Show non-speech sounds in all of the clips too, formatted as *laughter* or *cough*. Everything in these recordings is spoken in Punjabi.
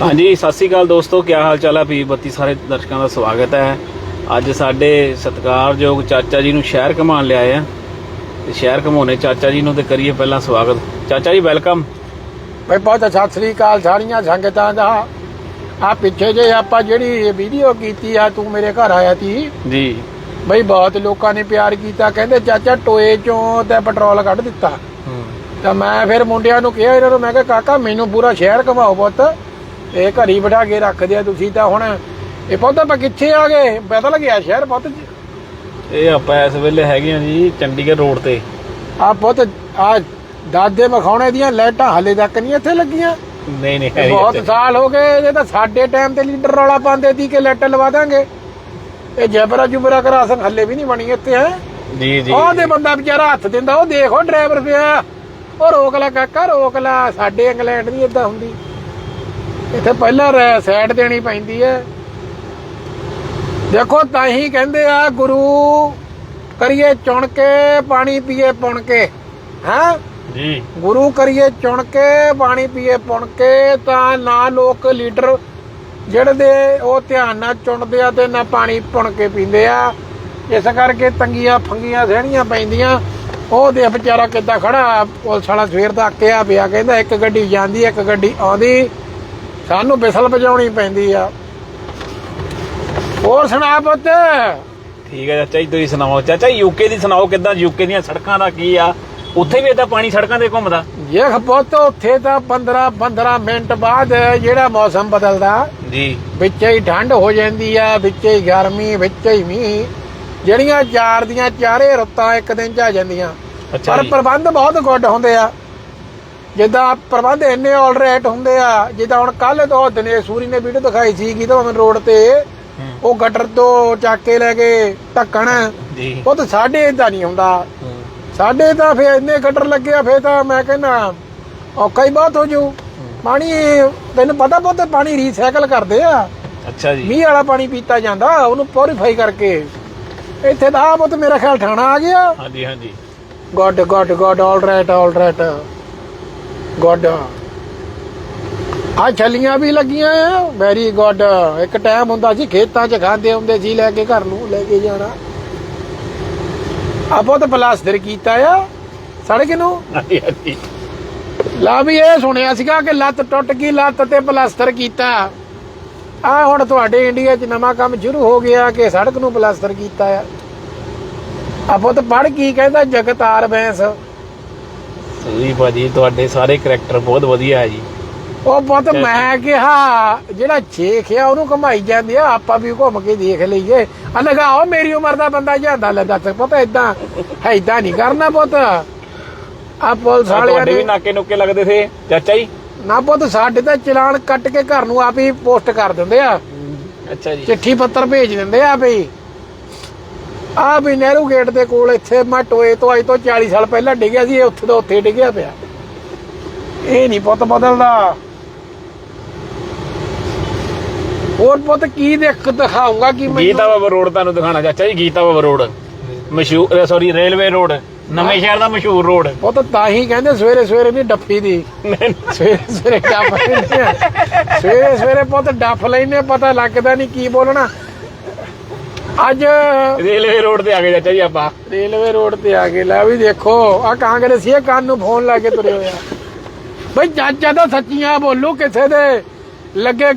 ਹਾਂਜੀ ਸਤਿ ਸ੍ਰੀ ਅਕਾਲ ਦੋਸਤੋ ਕੀ ਹਾਲ ਚਾਲ ਹੈ ਪੀ ਬੱਤੀ ਸਾਰੇ ਦਰਸ਼ਕਾਂ ਦਾ ਸਵਾਗਤ ਹੈ। ਅੱਜ ਸਾਡੇ ਸਤਿਕਾਰਯੋਗ ਚਾਚਾ ਜੀ ਨੂੰ ਸ਼ਹਿਰ ਘਮਾਉਣ ਲਿਆਏ ਆ। ਤੇ ਸ਼ਹਿਰ ਘਮਾਉਣੇ ਚਾਚਾ ਜੀ ਨੂੰ ਤੇ ਕਰੀਏ ਪਹਿਲਾਂ ਸਵਾਗਤ। ਚਾਚਾ ਜੀ ਵੈਲਕਮ। ਬਈ ਬਹੁਤ ਸਤਿ ਸ੍ਰੀ ਅਕਾਲ ਸਾਰੀਆਂ ਸੰਗਤਾਂ ਦਾ। ਆ ਪਿੱਛੇ ਜੇ ਆਪਾਂ ਜਿਹੜੀ ਵੀਡੀਓ ਕੀਤੀ ਆ ਤੂੰ ਮੇਰੇ ਘਰ ਆਇਆ ਸੀ ਜੀ। ਬਈ ਬਹੁਤ ਲੋਕਾਂ ਨੇ ਪਿਆਰ ਕੀਤਾ। ਕਹਿੰਦੇ ਚਾਚਾ ਟੋਏ ਚੋਂ ਤੇ ਪੈਟਰੋਲ ਕੱਢ ਦਿੱਤਾ। ਤਾਂ ਮੈਂ ਫਿਰ ਮੁੰਡਿਆਂ ਨੂੰ ਕਿਹਾ ਇਹਨਾਂ ਨੂੰ ਮੈਂ ਕਿਹਾ ਕਾਕਾ ਮੈਨੂੰ ਪੂਰਾ ਸ਼ਹਿਰ ਘਮਾਓ ਪੁੱਤ। ਇਹ ਘਰੀ ਬਿਠਾ ਕੇ ਰੱਖਦੇ ਆ ਤੁਸੀਂ ਤਾਂ ਹੁਣ ਇਹ ਪੁੱਤ ਆਪਾਂ ਕਿੱਥੇ ਆ ਗਏ? ਪਤਾ ਲੱਗਿਆ ਸ਼ਹਿਰ ਪੁੱਤ ਇਹ ਆਪਾਂ ਇਸ ਵੇਲੇ ਹੈਗੇ ਆ ਜੀ ਚੰਡੀਗੜ੍ਹ ਰੋਡ ਤੇ। ਆ ਪੁੱਤ ਆ ਦਾਦੇ ਮਖਾਉਣੇ ਦੀਆਂ ਲਾਈਟਾਂ ਹਲੇ ਤੱਕ ਨਹੀਂ ਇੱਥੇ ਲੱਗੀਆਂ। ਨਹੀਂ ਨਹੀਂ ਬਹੁਤ ਸਾਲ ਹੋ ਗਏ ਇਹ ਤਾਂ ਸਾਡੇ ਟਾਈਮ ਤੇ ਲੀਡਰ ਰੌਲਾ ਪਾਉਂਦੇ ਸੀ ਕਿ ਲੈਟ ਲਵਾ ਦਾਂਗੇ। ਇਹ ਜਬਰਾ ਜੁਬਰਾ ਕਰਾ ਸਕ ਹੱਲੇ ਵੀ ਨਹੀਂ ਬਣੀ ਇੱਥੇ ਹੈ? ਜੀ ਜੀ। ਉਹਦੇ ਬੰਦਾ ਵਿਚਾਰਾ ਹੱਥ ਦਿੰਦਾ ਉਹ ਦੇਖੋ ਡਰਾਈਵਰ ਪਿਆ। ਉਹ ਰੋਕ ਲੈ ਕਾਕਾ ਰੋਕ ਲੈ। ਸਾਡੇ ਇੰਗਲੈਂਡ ਨਹੀਂ ਇਦਾਂ ਹੁੰਦੀ। ਇੱਥੇ ਪਹਿਲਾਂ ਸਾਈਡ ਦੇਣੀ ਪੈਂਦੀ ਹੈ। ਦੇਖੋ ਤਾਂ ਹੀ ਕਹਿੰਦੇ ਆ ਗੁਰੂ ਕਰੀਏ ਚੁਣ ਕੇ ਪਾਣੀ ਪੀਏ ਪੁਣ ਕੇ। ਹਾਂ? ਜੀ। ਗੁਰੂ ਕਰੀਏ ਚੁਣ ਕੇ ਪਾਣੀ ਪੀਏ ਪੁਣ ਕੇ ਤਾਂ ਨਾ ਲੋਕ ਲੀਡਰ ਜਿਹੜੇ ਦੇ ਉਹ ਧਿਆਨ ਨਾਲ ਚੁਣਦੇ ਆ ਤੇ ਨਾ ਪਾਣੀ ਪੁਣ ਕੇ ਪੀਂਦੇ ਆ। ਇਸ ਕਰਕੇ ਤੰਗੀਆਂ ਫੰਗੀਆਂ ਸਹਿਣੀਆਂ ਪੈਂਦੀਆਂ। ਉਹ ਦੇ ਵਿਚਾਰਾ ਕਿੱਦਾਂ ਖੜਾ ਪੁਲਿਸ ਵਾਲਾ ਸਵੇਰ ਦਾ ਅੱਕਿਆ ਪਿਆ ਕਹਿੰਦਾ ਇੱਕ ਗੱਡੀ ਜਾਂਦੀ ਇੱਕ ਗੱਡੀ ਆਉਂਦੀ। ਸਾਨੂੰ ਬਿਸਲ ਵਜਾਉਣੀ ਪੈਂਦੀ ਆ। ਹੋਰ ਸੁਣਾ ਪੁੱਤ। ਠੀਕ ਹੈ ਚਾਚਾ ਜੀ ਤੁਸੀਂ ਸੁਣਾਓ। ਚਾਚਾ ਯੂਕੇ ਦੀ ਸੁਣਾਓ ਕਿੱਦਾਂ? ਯੂਕੇ ਦੀਆਂ ਸੜਕਾਂ ਦਾ ਕੀ ਆ? ਉੱਥੇ ਵੀ ਇਦਾਂ ਪਾਣੀ ਸੜਕਾਂ ਤੇ ਘੁੰਮਦਾ? ਇਹ ਪੁੱਤ ਉੱਥੇ ਤਾਂ 15 15 ਮਿੰਟ ਬਾਅਦ ਜਿਹੜਾ ਮੌਸਮ ਬਦਲਦਾ ਜੀ। ਵਿੱਚੇ ਹੀ ਠੰਡ ਹੋ ਜਾਂਦੀ ਆ ਵਿੱਚੇ ਹੀ ਗਰਮੀ ਵਿੱਚੇ ਹੀ ਮੀਂਹ। ਜਿਹੜੀਆਂ ਚਾਰ ਦੀਆਂ ਚਾਰੇ ਰੁੱਤਾਂ ਇੱਕ ਦਿਨ ਚ ਆ ਜਾਂਦੀਆਂ। ਪਰ ਪ੍ਰਬੰਧ ਬਹੁਤ ਗੁੱਡ ਹੁੰਦੇ ਆ। ਜਿੱਦਾਂ ਪ੍ਰਬੰਧ ਇੰਨੇ ਆਲਰਾਈਟ ਹੁੰਦੇ ਆ ਜਿੱਦਾਂ ਹੁਣ ਕੱਲ ਤੋਂ ਦਿਨੇ ਸੂਰੀ ਨੇ ਵੀਡੀਓ ਦਿਖਾਈ ਸੀ ਕਿ ਤਾਂ ਰੋਡ ਤੇ। ਉਹ ਗਟਰ ਤੋਂ ਚੱਕ ਕੇ ਲੈ ਗਏ ਢੱਕਣ ਉਹ ਤਾਂ ਸਾਡੇ ਇਦਾਂ ਨਹੀਂ ਹੁੰਦਾ। ਸਾਡੇ ਤਾਂ ਫੇਰ ਇੰਨੇ ਗਟਰ ਲੱਗੇ ਆ ਫੇਰ ਤਾਂ ਮੈਂ ਕਹਿੰਦਾ ਔਖਾ ਹੀ ਬਹੁਤ ਹੋ ਜੂ। ਪਾਣੀ ਤੈਨੂੰ ਪਤਾ ਬਹੁਤ ਪਾਣੀ ਰੀਸਾਈਕਲ ਕਰਦੇ ਆ। ਅੱਛਾ ਜੀ। ਮੀਂਹ ਵਾਲਾ ਪਾਣੀ ਪੀਤਾ ਜਾਂਦਾ ਉਹਨੂੰ ਪਿਉਰੀਫਾਈ ਕਰਕੇ। ਇੱਥੇ ਤਾਂ ਆਪ ਤੇ ਮੇਰਾ ਖਿਆਲ ਠਾਣਾ ਆ ਗਿਆ। ਹਾਂਜੀ ਹਾਂਜੀ। Good good good all right all right good ਆ ਛਲੀਆਂ ਵੀ ਲੱਗੀਆਂ ਆ। ਵੈਰੀ ਗੁੱਡ ਇੱਕ ਟਾਈਮ ਹੁੰਦਾ ਸੀ ਖੇਤਾਂ 'ਚ ਖਾਂਦੇ ਹੁੰਦੇ ਸੀ ਲੈ ਕੇ ਘਰ ਨੂੰ ਲੈ ਕੇ ਜਾਣਾ। ਆਪੋ ਤਾਂ ਪਲਾਸਟਰ ਕੀਤਾ ਆ। ਸੜਕ ਨੂੰ? ਲਾ ਵੀ ਇਹ ਸੁਣਿਆ ਸੀਗਾ ਕਿ ਲੱਤ ਟੁੱਟ ਗਈ ਲੱਤ ਤੇ ਪਲਾਸਟਰ ਕੀਤਾ। ਆ ਹੁਣ ਤੁਹਾਡੇ ਇੰਡੀਆ 'ਚ ਨਵਾਂ ਕੰਮ ਸ਼ੁਰੂ ਹੋ ਗਿਆ ਕਿ ਸੜਕ ਨੂੰ ਪਲਾਸਟਰ ਕੀਤਾ ਆ। ਆਪੋ ਤਾਂ ਪੜ ਕੀ ਕਹਿੰਦਾ ਜਗਤਾਰ ਬੈਂਸ। ਸਹੀ ਭਾਜੀ ਤੁਹਾਡੇ ਸਾਰੇ ਕਰੈਕਟਰ ਬਹੁਤ ਵਧੀਆ ਹੈ ਜੀ। ਉਹ ਪੁੱਤ ਮੈਂ ਕਿਹਾ ਜਿਹੜਾ ਛੇਖ ਆ ਉਹਨੂੰ ਘਮਾਈ ਜਾਂਦੇ ਆ ਆਪਾਂ ਵੀ ਘੁੰਮ ਕੇ ਦੇਖ ਲਈਏ। ਆ ਲਗਾਓ ਮੇਰੀ ਉਮਰ ਦਾ ਬੰਦਾ ਜਾਂਦਾ ਲੈ ਦੱਸ ਪਤਾ ਇਦਾਂ ਐਦਾਂ ਨਹੀਂ ਕਰਨਾ ਪੁੱਤ। ਆ ਪੁਲਿਸ ਵਾਲਿਆਂ ਤੁਹਾਡੇ ਵੀ ਨੇ ਨਾਕੇ ਨੁਕੇ ਲੱਗਦੇ ਥੇ ਚਾਚਾ ਜੀ? ਨਾ ਪੁੱਤ ਸਾਡੇ ਤਾਂ ਚਲਾਨ ਕੱਟ ਕੇ ਘਰ ਨੂੰ ਆਪ ਹੀ ਪੋਸਟ ਕਰ ਦਿੰਦੇ ਆ। ਅੱਛਾ ਜੀ। ਚਿੱਠੀ ਪੱਤਰ ਭੇਜ ਦਿੰਦੇ ਆ ਵੀ ਆ ਵੀ ਨਹਿਰੂ ਗੇਟ ਦੇ ਕੋਲ ਇੱਥੇ ਮੈਂ ਟੋਏ ਤੋਂ ਅੱਜ ਤੋਂ 40 ਸਾਲ ਪਹਿਲਾਂ ਡਿੱਗਿਆ ਸੀ ਇਹ ਉੱਥੇ ਤੋਂ ਉੱਥੇ ਡਿੱਗਿਆ ਪਿਆ। ਇਹ ਨਹੀਂ ਪੁੱਤ ਬਦਲਦਾ। ਹੋਰ ਪੁੱਤ ਕੀ ਦੇਖ ਦਿਖਾਉਂਗਾ ਕਿ ਗੀਤਾ ਬਾਬਾ ਰੋਡ ਤੁਹਾਨੂੰ ਦਿਖਾਣਾ ਚਾਚਾ ਜੀ ਗੀਤਾ ਬਾਬਾ ਰੋਡ। ਮਸ਼ਹੂਰ sorry railway road Nawanshahr ਦਾ ਮਸ਼ਹੂਰ ਰੋਡ। ਪੁੱਤ ਤਾਂ ਹੀ ਕਹਿੰਦੇ ਸਵੇਰੇ ਸਵੇਰੇ ਨਹੀਂ ਡੱਫੀ ਦੀ। ਸਵੇਰੇ ਸਵੇਰੇ ਡੱਫ ਲੈਂਦੇ। ਸਵੇਰੇ ਸਵੇਰੇ ਪੁੱਤ ਡੱਫ ਲੈਨੇ ਪਤਾ ਲੱਗਦਾ ਨਹੀਂ ਕੀ ਬੋਲਣਾ। ਅੱਜ ਰੇਲਵੇ ਰੋਡ ਤੇ ਆ ਗਏ ਚਾਚਾ ਜੀ ਆਪਾਂ। ਰੇਲਵੇ ਰੋਡ ਤੇ ਆ ਕੇ ਲੈ ਵੀ ਦੇਖੋ ਆ ਕਾਂਗਰਸੀਏ ਕੰਨ ਨੂੰ ਫੋਨ ਲਾ ਕੇ ਤੁਰੇ ਹੋਇਆ ਬਈ ਚਾਚਾ ਤਾਂ ਸੱਚੀਆਂ ਬੋਲੂ ਕਿਸੇ ਦੇ ਲੱਗੇ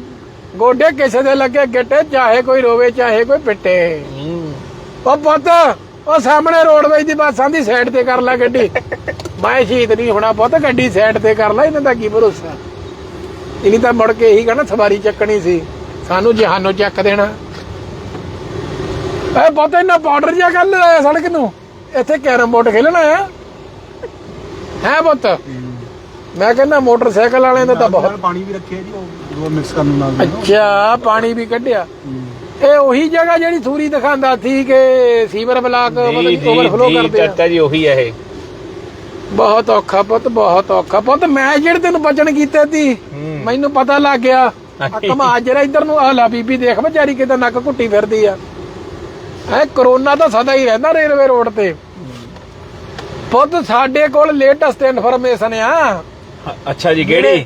ਗੋਡੇ ਕਿਸੇ ਦੇ ਲੱਗੇ ਗਿੱਟੇ ਚਾਹੇ ਕੋਈ ਰੋਵੇ ਚਾਹੇ ਕੋਈ ਪਿੱਟੇ। ਉਹ ਪੁੱਤ ਉਹ ਸਾਹਮਣੇ ਰੋਡਵੇਜ ਦੀ ਬੱਸਾਂ ਦੀ ਸਾਈਡ ਤੇ ਕਰ ਲੈ ਗੱਡੀ। ਮੈਂ ਸ਼ਹੀਦ ਨਹੀਂ ਹੋਣਾ ਪੁੱਤ ਗੱਡੀ ਸਾਈਡ ਤੇ ਕਰ ਲੈ ਇਹਨਾਂ ਦਾ ਕੀ ਭਰੋਸਾ? ਇਨੀ ਤਾਂ ਮੁੜ ਕੇ ਇਹੀ ਕਹਣਾ ਸਵਾਰੀ ਚੱਕਣੀ ਸੀ। ਸਾਨੂੰ ਜਹਾਨੋਂ ਚੱਕ ਦੇਣਾ। ਐ ਪੁੱਤ ਇਹਨਾਂ ਪਾਊਡਰ ਜਿਹਾ ਕਰ ਲਿਆ ਸੜਕ ਨੂੰ। ਇੱਥੇ ਕੈਰਮ ਬੋਰਡ ਖੇਲਣਾ ਆ। ਹੈ ਪੁੱਤ? ਮੈਂ ਕਹਿੰਦਾ ਮੋਟਰਸਾਈਕਲ ਵਾਲਿਆਂ ਦਾ ਤਾਂ ਬਹੁਤ ਪਾਣੀ ਵੀ ਰੱਖਿਆ ਜੀ ਉਹ ਮਿਕਸ ਕਰਨ ਨਾਲ ਅੱਛਾ ਪਾਣੀ ਵੀ ਕੱਢਿਆ। ਇਹ ਉਹੀ ਜਗ੍ਹਾ ਜਿਹੜੀ ਥੂਰੀ ਦਿਖਾਉਂਦਾ ਸੀ ਕਿ ਸੀਵਰ ਬਲਾਕ ਪਤਾ ਜੀ ਨਹੀਂ ਜੀ ਓਵਰਫਲੋ ਕਰਦੇ ਆ। ਚਾਚਾ ਜੀ ਉਹੀ ਹੈ ਇਹ। ਬਹੁਤ ਔਖਾ ਪੁੱਤ ਬਹੁਤ ਔਖਾ। ਪੁੱਤ ਮੈਂ ਜਿਹੜੇ ਤੈਨੂੰ ਬਚਨ ਕੀਤੇ ਸੀ। ਮੈਨੂੰ ਪਤਾ ਲੱਗ ਗਿਆ। ਕਮਾ ਜਰਾ ਇੱਧਰ ਨੂੰ ਆ ਲੈ ਬੀਬੀ ਦੇਖ ਵਿਚਾਰੀ ਕਿਦਾਂ ਨੱਕ ਘੁੱਟੀ ਫਿਰਦੀ ਆ। ਐ ਕਰੋਨਾ ਤਾਂ ਸਦਾ ਹੀ ਰਹਿੰਦਾ ਰੇਲਵੇ ਰੋਡ ਤੇ। ਪੁੱਤ ਸਾਡੇ ਕੋਲ ਲੇਟੈਸਟ ਇਨਫੋਰਮੇਸ਼ਨ ਆ। ਅੱਛਾ ਜੀ ਕਿਹੜੀ?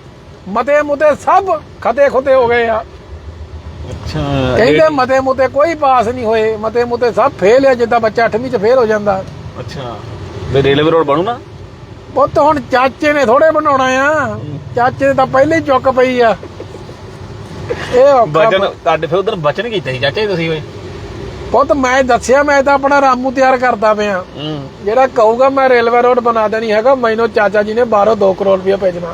ਮਤੇ ਮੁਤੇ ਸਭ ਖਤੇ ਖੁਤੇ ਹੋ ਗਏ ਆ। ਅੱਛਾ ਕਹਿੰਦੇ ਮਤੇ ਮੁਤੇ ਕੋਈ ਪਾਸ ਨਹੀਂ ਹੋਏ ਮਤੇ ਮੁਤੇ ਸਭ ਫੇਲ ਆ ਜਿੱਦਾਂ ਬੱਚਾ 8ਵੀਂ ਚ ਫੇਲ ਹੋ ਜਾਂਦਾ। ਅੱਛਾ ਤੇ ਰੇਲਵੇ ਰੋਡ ਬਣੂ ਨਾ? ਪੁੱਤ ਹੁਣ ਚਾਚੇ ਨੇ ਥੋੜੇ ਬਣਾਉਣਾ ਆ। ਚਾਚੇ ਤਾਂ ਪਹਿਲੇ ਹੀ ਚੁੱਕ ਪਈ ਆ। ਇਹ ਬਚਨ ਤੁਹਾਡੇ ਫਿਰ ਉਧਰ ਬਚਨ ਕੀਤਾ ਸੀ ਚਾਚਾ ਤੁਸੀਂ ਓਏ ਪੁੱਤ ਮੈਂ ਦੱਸਿਆ ਮੈਂ ਤਾਂ ਆਪਣਾ ਰਾਮੂ ਤਿਆਰ ਕਰਦਾ ਪਿਆ। ਜਿਹੜਾ ਕਹੂਗਾ ਮੈਂ ਰੇਲਵੇ ਰੋਡ ਬਣਾ ਦੇਣੀ ਹੈਗਾ ਮੈਨੂੰ ਚਾਚਾ ਜੀ ਨੇ ਬਾਹਰੋਂ 2 ਕਰੋੜ ਰੁਪਏ ਭੇਜਣਾ।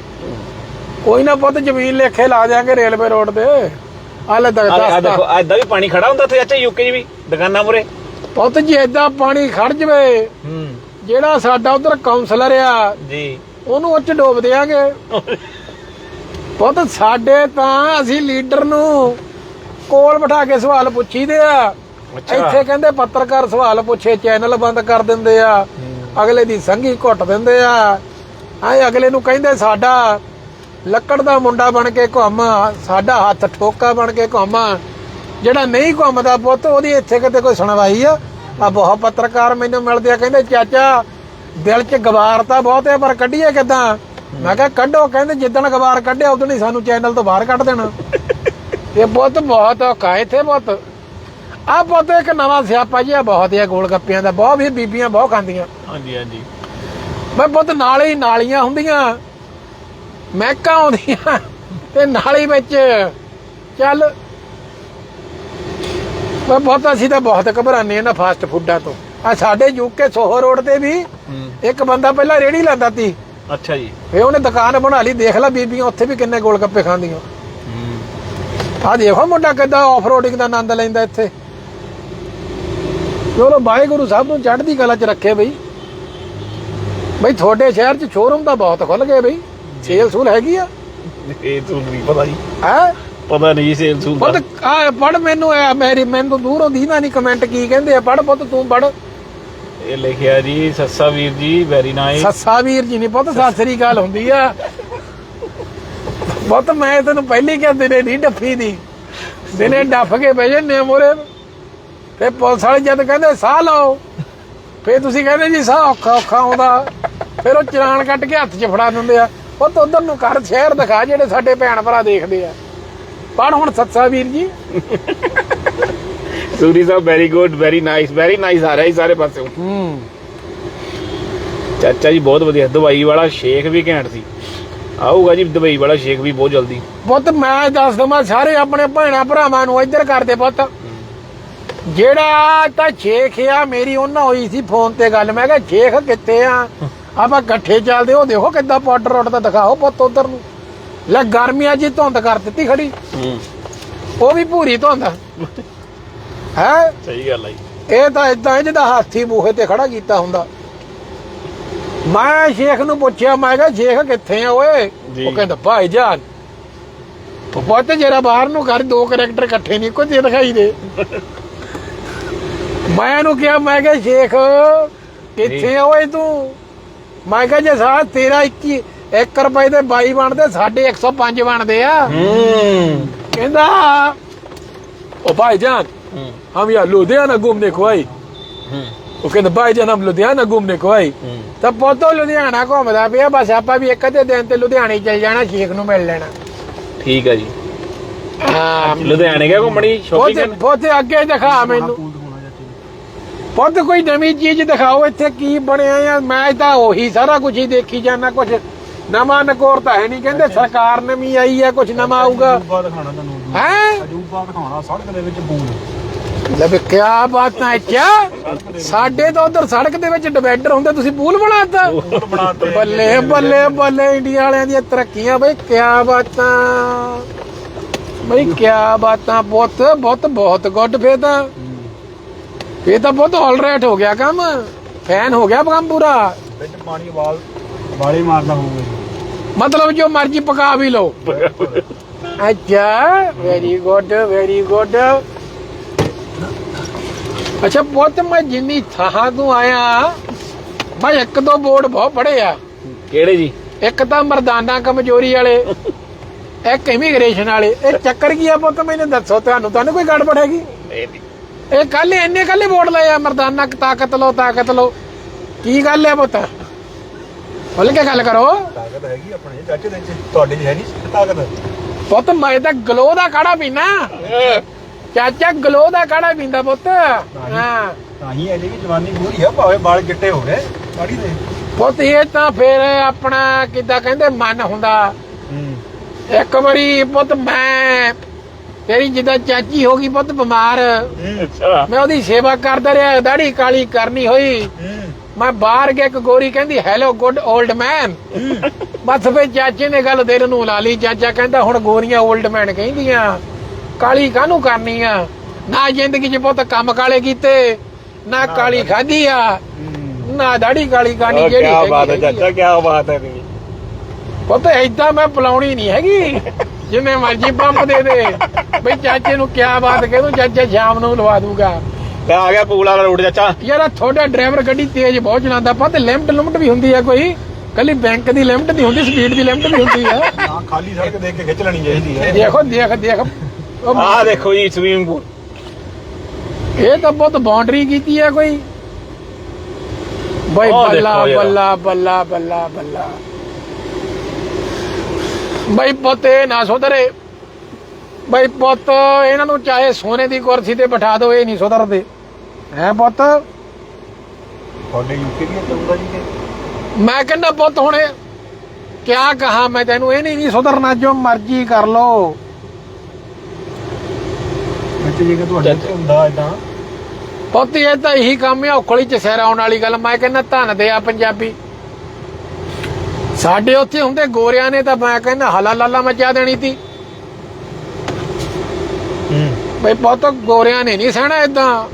ਕੋਈ ਨਾ ਪੁੱਤ ਜ਼ਮੀਨ ਲੇਖੇ ਲਾ ਜਾਾਂਗੇ ਰੇਲਵੇ ਰੋਡ ਤੇ। ਹਾਲੇ ਤੱਕ ਆ ਦੱਸਦਾ ਦੇਖੋ ਐਦਾਂ ਵੀ ਪਾਣੀ ਖੜਾ ਹੁੰਦਾ ਉੱਥੇ ਚਾਚਾ ਯੂਕੇ 'ਚ ਵੀ ਦੁਕਾਨਾਂ ਮੁਰੇ ਪੁੱਤ ਜੀ ਏਦਾਂ ਪਾਣੀ ਖੜ ਜਵੇ ਹੂੰ। ਜਿਹੜਾ ਸਾਡਾ ਉਧਰ ਕਾਉਂਸਲਰ ਆ ਜੀ। ਉਹਨੂੰ ਉੱਚ ਡੋਬ ਦੇਾਂਗੇ ਪੁੱਤ ਸਾਡੇ ਤਾਂ ਅਸੀਂ ਲੀਡਰ ਨੂੰ ਕੋਲ ਬਿਠਾ ਕੇ ਸਵਾਲ ਪੁੱਛੀਦੇ ਆ। ਇੱਥੇ ਕਹਿੰਦੇ ਪੱਤਰਕਾਰ ਸਵਾਲ ਪੁੱਛੇ ਚੈਨਲ ਬੰਦ ਕਰ ਦਿੰਦੇ ਆ ਅਗਲੇ ਦੀ ਸੰਗੀ ਘੁੱਟ ਦਿੰਦੇ ਆ। ਐ ਅਗਲੇ ਨੂੰ ਕਹਿੰਦੇ ਸਾਡਾ ਲੱਕੜ ਦਾ ਮੁੰਡਾ ਬਣ ਕੇ ਘੁੰਮ ਸਾਡਾ ਹੱਥ ਠੋਕਾ ਬਣ ਕੇ ਘੁੰਮ। ਜਿਹੜਾ ਨਹੀਂ ਘੁੰਮਦਾ ਪੁੱਤ ਉਹਦੀ ਇੱਥੇ ਕਿਤੇ ਕੋਈ ਸੁਣਵਾਈ ਆ? ਆ ਬਹੁਤ ਪੱਤਰਕਾਰ ਮੈਨੂੰ ਮਿਲਦੇ ਆ ਕਹਿੰਦੇ ਚਾਚਾ ਦਿਲ 'ਚ ਗਵਾਰ ਤਾਂ ਬਹੁਤ ਹੈ ਪਰ ਕੱਢੀਏ ਕਿਦਾਂ? ਮੈਂ ਕਿਹਾ ਕੱਢੋ ਕਹਿੰਦੇ ਜਿੱਦਣ ਗਵਾਰ ਕੱਢਿਆ ਉਦੋਂ ਹੀ ਸਾਨੂੰ ਚੈਨਲ ਤੋਂ ਬਾਹਰ ਕੱਢ ਦੇਣਾ। *laughs* ਇਹ ਬਹੁਤ ਬਹੁਤ ਔਖਾ ਇੱਥੇ ਬਹੁਤ ਆ ਪੁੱਤ ਇੱਕ ਨਵਾਂ ਸਿਆਪਾ ਜਿਹਾ ਬਹੁਤ ਹੈ ਗੋਲ ਗੱਪਿਆਂ ਦਾ ਬਹੁਤ ਵੀ ਬੀਬੀਆਂ ਬਹੁਤ ਖਾਂਦੀਆਂ। ਹਾਂਜੀ ਹਾਂਜੀ। ਮੈਂ ਪੁੱਤ ਨਾਲੇ ਹੀ ਨਾਲੀਆਂ ਹੁੰਦੀਆਂ। ਮਹਿਕਾਂ ਆਉਂਦੀਆਂ? ਤੇ ਨਾਲੀ ਵਿੱਚ ਚੱਲ। ਮੈਂ ਬਹੁਤ ਅਸੀਂ ਤਾਂ ਬਹੁਤ ਘਬਰਾਨੇ ਆ ਨਾ ਫਾਸਟ ਫੂਡਾਂ ਤੋਂ। ਆ ਸਾਡੇ ਯੂਕੇ ਸੋਹੋ ਰੋਡ ਤੇ ਵੀ ਇੱਕ ਬੰਦਾ ਪਹਿਲਾਂ ਰੇੜੀ ਲਾਂਦਾ ਸੀ ਅੱਛਾ ਜੀ। ਫੇ ਉਹਨੇ ਦੁਕਾਨ ਬਣਾ ਲਈ ਦੇਖ ਲੈ ਬੀਬੀਆਂ ਉੱਥੇ ਵੀ ਕਿੰਨੇ ਗੋਲ ਗੱਪੇ ਖਾਂਦੀਆਂ ਆ ਦੇਖੋ ਮੁੰਡਾ ਕਿੱਦਾਂ ਆਫ ਰੋਡਿੰਗ ਦਾ ਆਨੰਦ ਲੈਂਦਾ ਇੱਥੇ। ਚਲੋ ਵਾਹਿਗੁਰੂ ਸਾਹਿਬ ਨੂੰ ਚੜ੍ਹਦੀ ਕਲਾ 'ਚ ਰੱਖੇ ਬਈ। ਬਈ ਤੁਹਾਡੇ ਸ਼ਹਿਰ 'ਚ ਸ਼ੋਰੂਮ ਤਾਂ ਬਹੁਤ ਖੁੱਲ ਗਏ ਬਈ। ਸੇਲ ਸੂਲ ਹੈਗੀ ਆ। ਇਹ ਤੁਹਾਨੂੰ ਨਹੀਂ ਪਤਾ ਜੀ। ਹੈ? ਪਤਾ ਨਹੀਂ ਸੇਲ ਸੂਲ ਦਾ। ਪੁੱਤ ਆ ਪੜ ਮੈਨੂੰ ਆ ਮੇਰੀ ਮੈਨੂੰ ਦੂਰੋਂ ਦੀਨਾ ਨਹੀਂ ਕਮੈਂਟ ਕੀ ਕਹਿੰਦੇ ਆ। ਪੜ ਪੁੱਤ ਤੂੰ ਪੜ ਇਹ ਲਿਖਿਆ ਜੀ ਸੱਸਾ ਵੀਰ ਜੀ ਵੈਰੀ ਨਾਈਸ ਸੱਸਾ ਵੀਰ ਜੀ ਨਹੀਂ ਪੁੱਤ ਸਤਿ ਸ੍ਰੀ ਅਕਾਲ ਹੁੰਦੀ ਆ। ਪੁੱਤ ਮੈਂ ਤੈਨੂੰ ਪਹਿਲੀ ਕਿਹਾ ਦਿਨੇ ਨਹੀਂ ਡੱਫੀ ਦੀ। ਦਿਨੇ ਡੱਫ ਕੇ ਬਹਿ ਜੰਨੇ ਮੋਰੇ ਤੇ ਪੁਲਿਸ ਵਾਲੇ ਜਦ ਕਹਿੰਦੇ ਸਾਹ ਲਓ ਫੇਰ ਤੁਸੀਂ ਕਹਿੰਦੇ ਜੀ ਸਾਹ ਔਖਾ ਔਖਾ ਆਉਂਦਾ। ਫਿਰ ਉਹ ਚਲਾਨ ਕੱਟ ਕੇ ਹੱਥ 'ਚ ਫੜਾ ਦਿੰਦੇ ਆ। ਪੁੱਤ ਉਧਰ ਨੂੰ ਕਰ ਸ਼ਹਿਰ ਦਿਖਾ ਜਿਹੜੇ ਸਾਡੇ ਭੈਣ ਭਰਾ ਦੇਖਦੇ ਆ। ਪੜ ਹੁਣ ਸੱਸਾ ਵੀਰ ਜੀ। ਸੂਰੀ ਸਾਹਿਬ very good very nice very nice ਆ ਰਿਹਾ ਜੀ ਸਾਰੇ ਪਾਸੇ ਹੂੰ। ਚਾਚਾ ਜੀ ਬਹੁਤ ਵਧੀਆ ਦੁਬਈ ਵਾਲਾ ਸ਼ੇਖ ਵੀ ਘੈਂਟ ਸੀ। ਆਊਗਾ ਜੀ ਦੁਬਈ ਵਾਲਾ ਸ਼ੇਖ ਵੀ ਬਹੁਤ ਜਲਦੀ। ਪੁੱਤ ਮੈਂ ਦੱਸ ਦਵਾਂ ਸਾਰੇ ਆਪਣੇ ਭੈਣਾ ਭਰਾਵਾਂ ਨੂੰ ਇੱਧਰ ਕਰਦੇ ਪੁੱਤ। ਜਿਹੜਾ ਤਾਂ ਸ਼ੇਖ ਆ ਮੇਰੀ ਉਹਨਾਂ ਹੋਈ ਸੀ ਫੋਨ ਤੇ ਗੱਲ। ਮੈਂ ਕਿਹਾ ਸ਼ੇਖ ਕਿੱਥੇ ਆ? ਆਪਾਂ ਇਕੱਠੇ ਚੱਲਦੇ ਉਹ ਦੇਖੋ ਕਿੱਦਾਂ ਪਾਊਡਰ ਉੱਡਦਾ ਦਿਖਾਓ ਪੁੱਤ ਉਧਰ ਨੂੰ। ਲੈ ਗਰਮੀਆਂ ਜੀ ਧੁੰਦ ਕਰ ਦਿੱਤੀ ਖੜੀ। ਹੂੰ। ਉਹ ਵੀ ਭੂਰੀ ਧੁੰਦ। ਹੈ? ਸਹੀ ਗੱਲ ਜੀ। ਇਹ ਤਾਂ ਇਦਾਂ ਜਿਹਦਾ ਹਾਥੀ ਬੂਹੇ ਤੇ ਖੜਾ ਕੀਤਾ ਹੁੰਦਾ। ਮੈਂ ਸ਼ੇਖ ਨੂੰ ਪੁੱਛਿਆ ਮੈਂ ਕਿਹਾ ਸ਼ੇਖ ਕਿੱਥੇ ਆ ਓਏ। ਉਹ ਕਹਿੰਦਾ ਭਾਈ ਜਾਨ ਪੁੱਤ ਜਿਹੜਾ ਬਾਹਰ ਨੂੰ ਕਰ ਦੋ ਕਰੈਕਟਰ ਇਕੱਠੇ ਨਹੀਂ ਕੁਝ ਦਿਖਾਈ ਦੇ। ਮੈਂ ਇਹਨੂੰ ਕਿਹਾ ਮੈਂ ਕਿਹਾ ਸ਼ੇਖ ਕਿੱਥੇ ਆ ਓਏ ਤੂੰ ਮੈਂ ਕਿਹਾ ਜੇ ਸਾਹ ਤੇਰਾ 21 1 ਰੁਪਏ ਦੇ 22 ਬਣਦੇ ਸਾਡੇ 105 ਬਣਦੇ ਆ ਹੂੰ ਕਹਿੰਦਾ ओ भाईजान ਹੂੰ हम यहाँ लुधियाना घूमने को आए ਹੂੰ ਉਹ ਕਹਿੰਦਾ ਭਾਈਜਾਨ ਹਮ ਲੁਧਿਆਣਾ ਘੁੰਮਣੇ ਕੋ ਆਏ ਹੂੰ ਤਾਂ ਪੋਤੋ ਲੁਧਿਆਣਾ ਘੁੰਮਦਾ ਪਿਆ ਬਸ ਆਪਾਂ ਵੀ ਇੱਕ ਅੱਧੇ ਦਿਨ ਤੇ ਲੁਧਿਆਣੇ ਚੱਲ ਜਾਣਾ ਸ਼ੇਖ ਨੂੰ ਮਿਲ ਲੈਣਾ ਠੀਕ ਆ ਜੀ ਹਾਂ ਲੁਧਿਆਣੇ ਗਿਆ ਘੁੰਮਣੀ ਸ਼ੋਪਿੰਗ ਪੋਤੇ ਕਰਨ ਪੋਤੇ ਅੱਗੇ ਦਿਖਾ ਮੈਨੂੰ ਪੂਲ ਦਿਖਾਉਣਾ ਚਾਚੇ ਪੁੱਤ ਕੋਈ ਨਵੀਂ ਚੀਜ਼ ਦਿਖਾਓ ਇੱਥੇ ਕੀ ਬਣਿਆ ਆ? ਮੈਂ ਤਾਂ ਉਹੀ ਸਾਰਾ ਕੁਝ ਹੀ ਦੇਖੀ ਜਾਣਾ ਕੁਝ ਨਵਾਂ ਨਕੋਰ ਤਾਂ ਹੈ ਨਹੀਂ ਕਹਿੰਦੇ ਸਰਕਾਰ ਨਵੀਂ ਆਈ ਹੈ ਕੁਝ ਨਵਾਂ ਆਊਗਾ। ਅਜੂਬਾ ਦਿਖਾਉਣਾ ਤੁਹਾਨੂੰ ਹੈ? ਅਜੂਬਾ ਦਿਖਾਉਣਾ ਸੜਕ ਦੇ ਵਿੱਚ ਪੂਲ ਲੈ ਵੀ ਕੀ ਬਾਤਾਂ ਕਿਆ ਸਾਡੇ ਤਾਂ ਉਧਰ ਸੜਕ ਦੇ ਵਿੱਚ ਡਿਵਾਈਡਰ ਹੁੰਦੇ ਤੁਸੀਂ ਪੂਲ ਬਣਾਤਾ? ਬੱਲੇ ਬੱਲੇ ਬੱਲੇ ਇੰਡੀਆ ਵਾਲਿਆਂ ਦੀਆਂ ਤਰੱਕੀਆਂ ਬਈ ਕਿਆ ਬਾਤਾਂ। ਬਈ ਕਿਆ ਬਾਤਾਂ ਬਹੁਤ ਬਹੁਤ ਬਹੁਤ ਗੁੱਡ ਫੇ ਤਾਂ। ਇਹ ਤਾਂ ਬਹੁਤ ਆਲਰਾਈਟ ਹੋ ਗਿਆ ਕੰਮ। ਫੈਨ ਹੋ ਗਿਆ ਕੰਮ ਪੂਰਾ। ਵਿੱਚ ਪਾਣੀ ਵਾਲ ਵਾਲੇ ਮਾਰਦਾ ਹੋਊਗਾ ਮਤਲਬ ਜੋ ਮਰਜ਼ੀ ਪਕਾ ਵੀ ਲਓ। ਅੱਛਾ ਵੈਰੀ ਗੁੱਡ ਵੈਰੀ ਗੁੱਡ ਅੱਛਾ ਬਹੁਤ ਮੈਂ ਜਿੰਨੀ ਥਾਂ ਤੋਂ ਆਇਆ ਮੈਂ ਇੱਕ ਦੋ ਬੋਰਡ ਬਹੁਤ ਪੜੇ ਆ। ਕਿਹੜੇ ਜੀ? ਇੱਕ ਤਾਂ ਮਰਦਾਨਾ ਕਮਜ਼ੋਰੀ ਵਾਲੇ ਇੱਕ ਇਮੀਗ੍ਰੇਸ਼ਨ ਵਾਲੇ। ਇਹ ਚੱਕਰ ਕੀ ਆ ਪੁੱਤ ਮੈਨੂੰ ਦੱਸੋ ਤੁਹਾਨੂੰ ਤੁਹਾਨੂੰ ਕੋਈ ਗੜਬੜ ਹੈਗੀ? ਇਹ ਕੱਲ ਇੰਨੇ ਕੱਲੇ ਬੋਰਡ ਲਏ ਆ ਮਰਦਾਨਾ ਤਾਕਤ ਲੋ ਤਾਕਤ ਲੋ ਕੀ ਗੱਲ ਹੈ ਪੁੱਤ? ਖੁੱਲ ਕੇ ਗੱਲ ਕਰੋ। ਤਾਕਤ ਹੈਗੀ ਆਪਣੇ ਚਾਚੇ ਦੇ ਚ ਤੁਹਾਡੇ ਚ ਹੈ ਨਹੀਂ ਤਾਕਤ? ਪੁੱਤ ਮੈਂ ਤਾਂ ਗਲੋ ਦਾ ਕਾੜਾ ਪੀਣਾ ਚਾਚਾ ਗਲੋ ਦਾ ਕਾੜਾ ਪੀਂਦਾ ਪੁੱਤ। ਹਾਂ। ਤਾਂ ਹੀ ਇਹਦੀ ਵੀ ਜਵਾਨੀ ਪੂਰੀ ਆ ਭਾਵੇਂ ਵਾਲ ਗਿੱਟੇ ਹੋ ਗਏ। ਸਾੜੀ ਦੇ। ਪੁੱਤ ਇਹ ਤਾਂ ਫਿਰ ਆਪਣਾ ਕਿੱਦਾਂ ਕਹਿੰਦੇ ਮਨ ਹੁੰਦਾ। ਇੱਕ ਵਾਰੀ ਪੁੱਤ ਮੈਂ ਤੇਰੀ ਜਿੱਦਾਂ ਚਾਚੀ ਹੋ ਗਈ ਪੁੱਤ ਬਿਮਾਰ ਅੱਛਾ। ਮੈਂ ਉਹਦੀ ਸੇਵਾ ਕਰਦਾ ਰਿਹਾ ਦਾੜੀ ਕਾਲੀ ਕਰਨੀ ਹੋਈ। ਮੈਂ ਬਾਹਰ ਗਿਆ ਇੱਕ ਗੋਰੀ ਕਹਿੰਦੀ ਹੈਲੋ ਗੁੱਡ 올ਡ ਮੈਨ ਬਸ ਫੇ ਚਾਚੇ ਨੇ ਗੱਲ ਦੇਰ ਨੂੰ ਲਾ ਲਈ। ਚਾਚਾ ਕਹਿੰਦਾ ਹੁਣ ਗੋਰੀਆਂ 올ਡ ਮੈਨ ਕਹਿੰਦੀਆਂ ਕਾਲੀ ਕਾਹਨੂੰ ਕਰਨੀ ਆ? ਨਾ ਜ਼ਿੰਦਗੀ 'ਚ ਪੁੱਤ ਕੰਮ ਕਾਲੇ ਕੀਤੇ ਨਾ ਕਾਲੀ ਖਾਧੀ ਆ। ਨਾ ਦਾੜੀ ਕਾਲੀ ਕਰਨੀ ਜਿਹੜੀ ਕੀ ਬਾਤ ਹੈ। ਚਾਚਾ ਕੀ ਬਾਤ ਹੈ ਪੁੱਤ ਏਦਾਂ ਮੈਂ ਬੁਲਾਉਣੀ ਨਹੀਂ ਹੈਗੀ। ਜਿੰਨੇ ਮਰਜ਼ੀ ਪੰਪ ਦੇ ਦੇ। ਬਈ ਚਾਚੇ ਨੂੰ ਕਿਆ ਬਾਤ ਕਹਿ ਦੂੰ ਚਾਚਾ ਸ਼ਾਮ ਨੂੰ ਲਵਾ ਦੂਗਾ। ਤੇ ਆ ਗਿਆ ਪੂਲਾ ਵਾਲਾ ਰੋਡ ਚਾਚਾ। ਯਾਰ ਤੁਹਾਡਾ ਡਰਾਈਵਰ ਗੱਡੀ ਤੇਜ਼ ਬਹੁਤ ਚਲਾਉਂਦਾ ਪਾ ਤੇ ਲਿਮਟ ਲਿਮਟ ਵੀ ਹੁੰਦੀ ਆ ਕੋਈ। ਕੱਲੀ ਬੈਂਕ ਦੀ ਲਿਮਟ ਨਹੀਂ ਹੁੰਦੀ ਸਪੀਡ ਦੀ ਲਿਮਟ ਵੀ ਹੁੰਦੀ ਆ। ਨਾ ਖਾਲੀ ਸੜਕ ਦੇਖ ਕੇ ਖਿੱਚ ਲੈਣੀ ਚਾਹੀਦੀ ਹੈ ਦੇਖੋ ਦੇਖ ਦੇਖ। ਆਹ ਦੇਖੋ ਜੀ ਸਵੀਮਿੰਗ ਪੂਲ ਇਹ ਤਾਂ ਬਹੁਤ ਬਾਉਂਡਰੀ ਕੀਤੀ ਆ ਕੋਈ। ਬਈ ਬੱਲਾ। ਬੱਲਾ ਬੱਲਾ ਬੱਲਾ ਬੱਲਾ। ਬਈ ਪੁੱਤ ਇਹ ਨਾ ਸੁਧਰੇ। ਬਈ ਪੁੱਤ ਇਹਨਾਂ ਨੂੰ ਚਾਹੇ ਸੋਨੇ ਦੀ ਕੁਰਸੀ ਤੇ ਬਿਠਾ ਦਿਓ ਇਹ ਨਹੀਂ ਸੁਧਰਦੇ। ਹੈ ਪੁੱਤ? ਤੁਹਾਡੇ ਯੂਕੇ ਵੀ ਚੱਲਦਾ ਜੀ ਕਿ ਮੈਂ ਕਹਿੰਦਾ ਪੁੱਤ ਹੁਣ ਇਹ ਕਿਆ ਕਹਾ ਮੈਂ ਤੈਨੂੰ ਇਹ ਨਹੀਂ ਨਹੀਂ ਸੁਧਰਨਾ ਜੋ ਮਰਜ਼ੀ ਕਰ ਲੋ ਵਿੱਚ ਜੇ ਕਿ ਤੁਹਾਡੇ ਚ ਹੁੰਦਾ ਇਦਾਂ ਪੁੱਤ ਇਹ ਤਾਂ ਇਹੀ ਕੰਮ ਆ ਔਖਲੀ ਚ ਸਿਰ ਆਉਣ ਵਾਲੀ ਗੱਲ। ਮੈਂ ਕਹਿੰਦਾ ਧੰਨ ਦੇ ਆ ਪੰਜਾਬੀ। ਸਾਡੇ ਉੱਥੇ ਹੁੰਦੇ ਗੋਰਿਆਂ ਨੇ ਤਾਂ ਮੈਂ ਕਹਿੰਦਾ ਹਲਾ ਲਾਲਾ ਮਚਾ ਦੇਣੀ ਹੂੰ। ਬਈ ਪੁੱਤ ਗੋਰਿਆਂ ਨੇ ਨਹੀਂ ਸਹਿਣਾ ਇਦਾਂ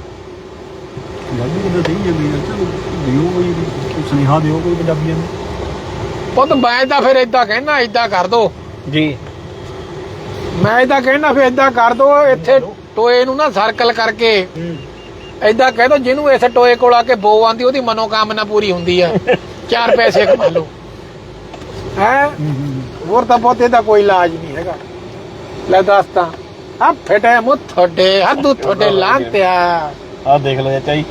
ਸੁਨੇਹਾ ਦਿਓ ਕੋਈ ਪੰਜਾਬੀਆਂ ਨੂੰ। ਪੁੱਤ ਮੈਂ ਤਾਂ ਫਿਰ ਇਦਾਂ ਕਹਿਣਾ ਇਦਾਂ ਕਰ ਦੋ। ਜੀ। ਮੈਂ ਇਦਾਂ ਕਹਿਣਾ ਫਿਰ ਇਦਾਂ ਕਰ ਦੋ ਇੱਥੇ ਟੋਏ ਨੂੰ ਨਾ ਸਰਕਲ ਕਰਕੇ। ਹੂੰ। ਇਦਾਂ ਕਹਿ ਦੋ ਜਿਹਨੂੰ ਇਸ ਟੋਏ ਕੋਲ ਆ ਕੇ ਬੋ ਆਂਦੀ ਉਹਦੀ ਮਨੋਕਾਮਨਾ ਪੂਰੀ ਹੁੰਦੀ ਆ। *laughs* ਚਾਰ ਪੈਸੇ ਕਮਾ ਲਓ। ਹੈ? ਹੋਰ ਤਾਂ ਪੁੱਤ ਇਹਦਾ ਕੋਈ ਇਲਾਜ ਨਹੀਂ ਹੈਗਾ। ਲੈ ਦੱਸ ਤਾਂ। ਆ ਫਟੇ ਮੁੱਠ ਤੁਹਾਡੇ ਹੱਦੂ ਤੁਹਾਡੇ ਲਾਂਤਿਆ। ਆਹ ਦੇਖ ਲਓ ਚਾਚਾ ਜੀ।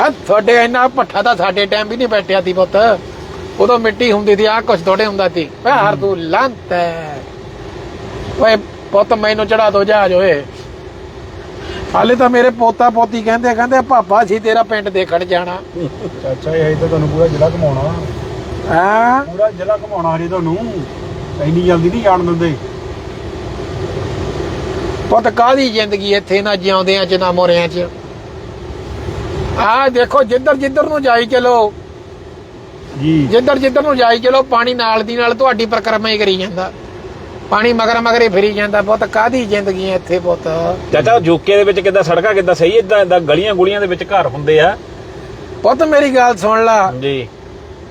ਆ ਤੁਹਾਡੇ ਇੰਨਾ ਪੱਠਾ ਤਾਂ ਸਾਡੇ ਟਾਈਮ ਵੀ ਨਹੀਂ ਬੈਠਿਆ ਸੀ ਪੁੱਤ। ਉਦੋਂ ਮਿੱਟੀ ਹੁੰਦੀ ਸੀ ਆ ਕੁਛ ਥੋੜੇ ਹੁੰਦਾ ਸੀ। ਓਏ ਹਰ ਤੂੰ ਲੰਤ ਓਏ ਪੁੱਤ ਮੈਨੂੰ ਚੜਾ ਦੋ ਜਹਾਜ਼ ਓਏ। ਹਾਲੇ ਤਾਂ ਮੇਰੇ ਪੋਤਾ ਪੋਤੀ ਕਹਿੰਦੇ ਕਹਿੰਦੇ ਪਾਪਾ ਸੀ ਤੇਰਾ ਪਿੰਡ ਦੇਖਣ ਜਾਣਾ। ਚਾਚਾ ਇਹ ਤਾਂ ਤੁਹਾਨੂੰ ਪੂਰਾ ਜ਼ਿਲ੍ਹਾ ਘਮਾਉਣਾ। ਹਾਂ? ਪੂਰਾ ਜ਼ਿਲ੍ਹਾ ਘਮਾਉਣਾ ਹਰੇ ਤੁਹਾਨੂੰ। ਇੰਨੀ ਜਲਦੀ ਨਹੀਂ ਜਾਣ ਦਿੰਦੇ। ਪੁੱਤ ਕਾਹਦੀ ਜ਼ਿੰਦਗੀ ਇੱਥੇ? ਨਾ ਜਿਉਂਦਿਆਂ ਚ ਨਾ ਮੋਰਿਆਂ ਚ। ਆ ਦੇਖੋ ਜਿੱਧਰ ਜਿੱਧਰ ਨੂੰ ਜਾਈ ਚਲੋ। ਜੀ। ਜਿੱਧਰ ਜਿੱਧਰ ਨੂੰ ਜਾਈ ਚਲੋ ਪਾਣੀ ਨਾਲ ਦੀ ਨਾਲ ਤੁਹਾਡੀ ਪਰਿਕਰਮਾ ਹੀ ਕਰੀ ਜਾਂਦਾ। ਪਾਣੀ ਮਗਰ ਮਗਰੇ ਫਿਰੀ ਜਾਂਦਾ। ਪੁੱਤ ਕਾਹਦੀ ਜ਼ਿੰਦਗੀ ਹੈ ਇੱਥੇ ਪੁੱਤ? ਚਾਚਾ ਯੂਕੇ ਦੇ ਵਿੱਚ ਕਿੱਦਾਂ ਸੜਕਾਂ ਕਿੱਦਾਂ ਸਹੀ ਇਦਾਂ ਇਦਾਂ ਗਲੀਆਂ ਗੁਲੀਆਂ ਦੇ ਵਿੱਚ ਘਰ ਹੁੰਦੇ ਆ? ਪੁੱਤ ਮੇਰੀ ਗੱਲ ਸੁਣ ਲਾ। ਜੀ।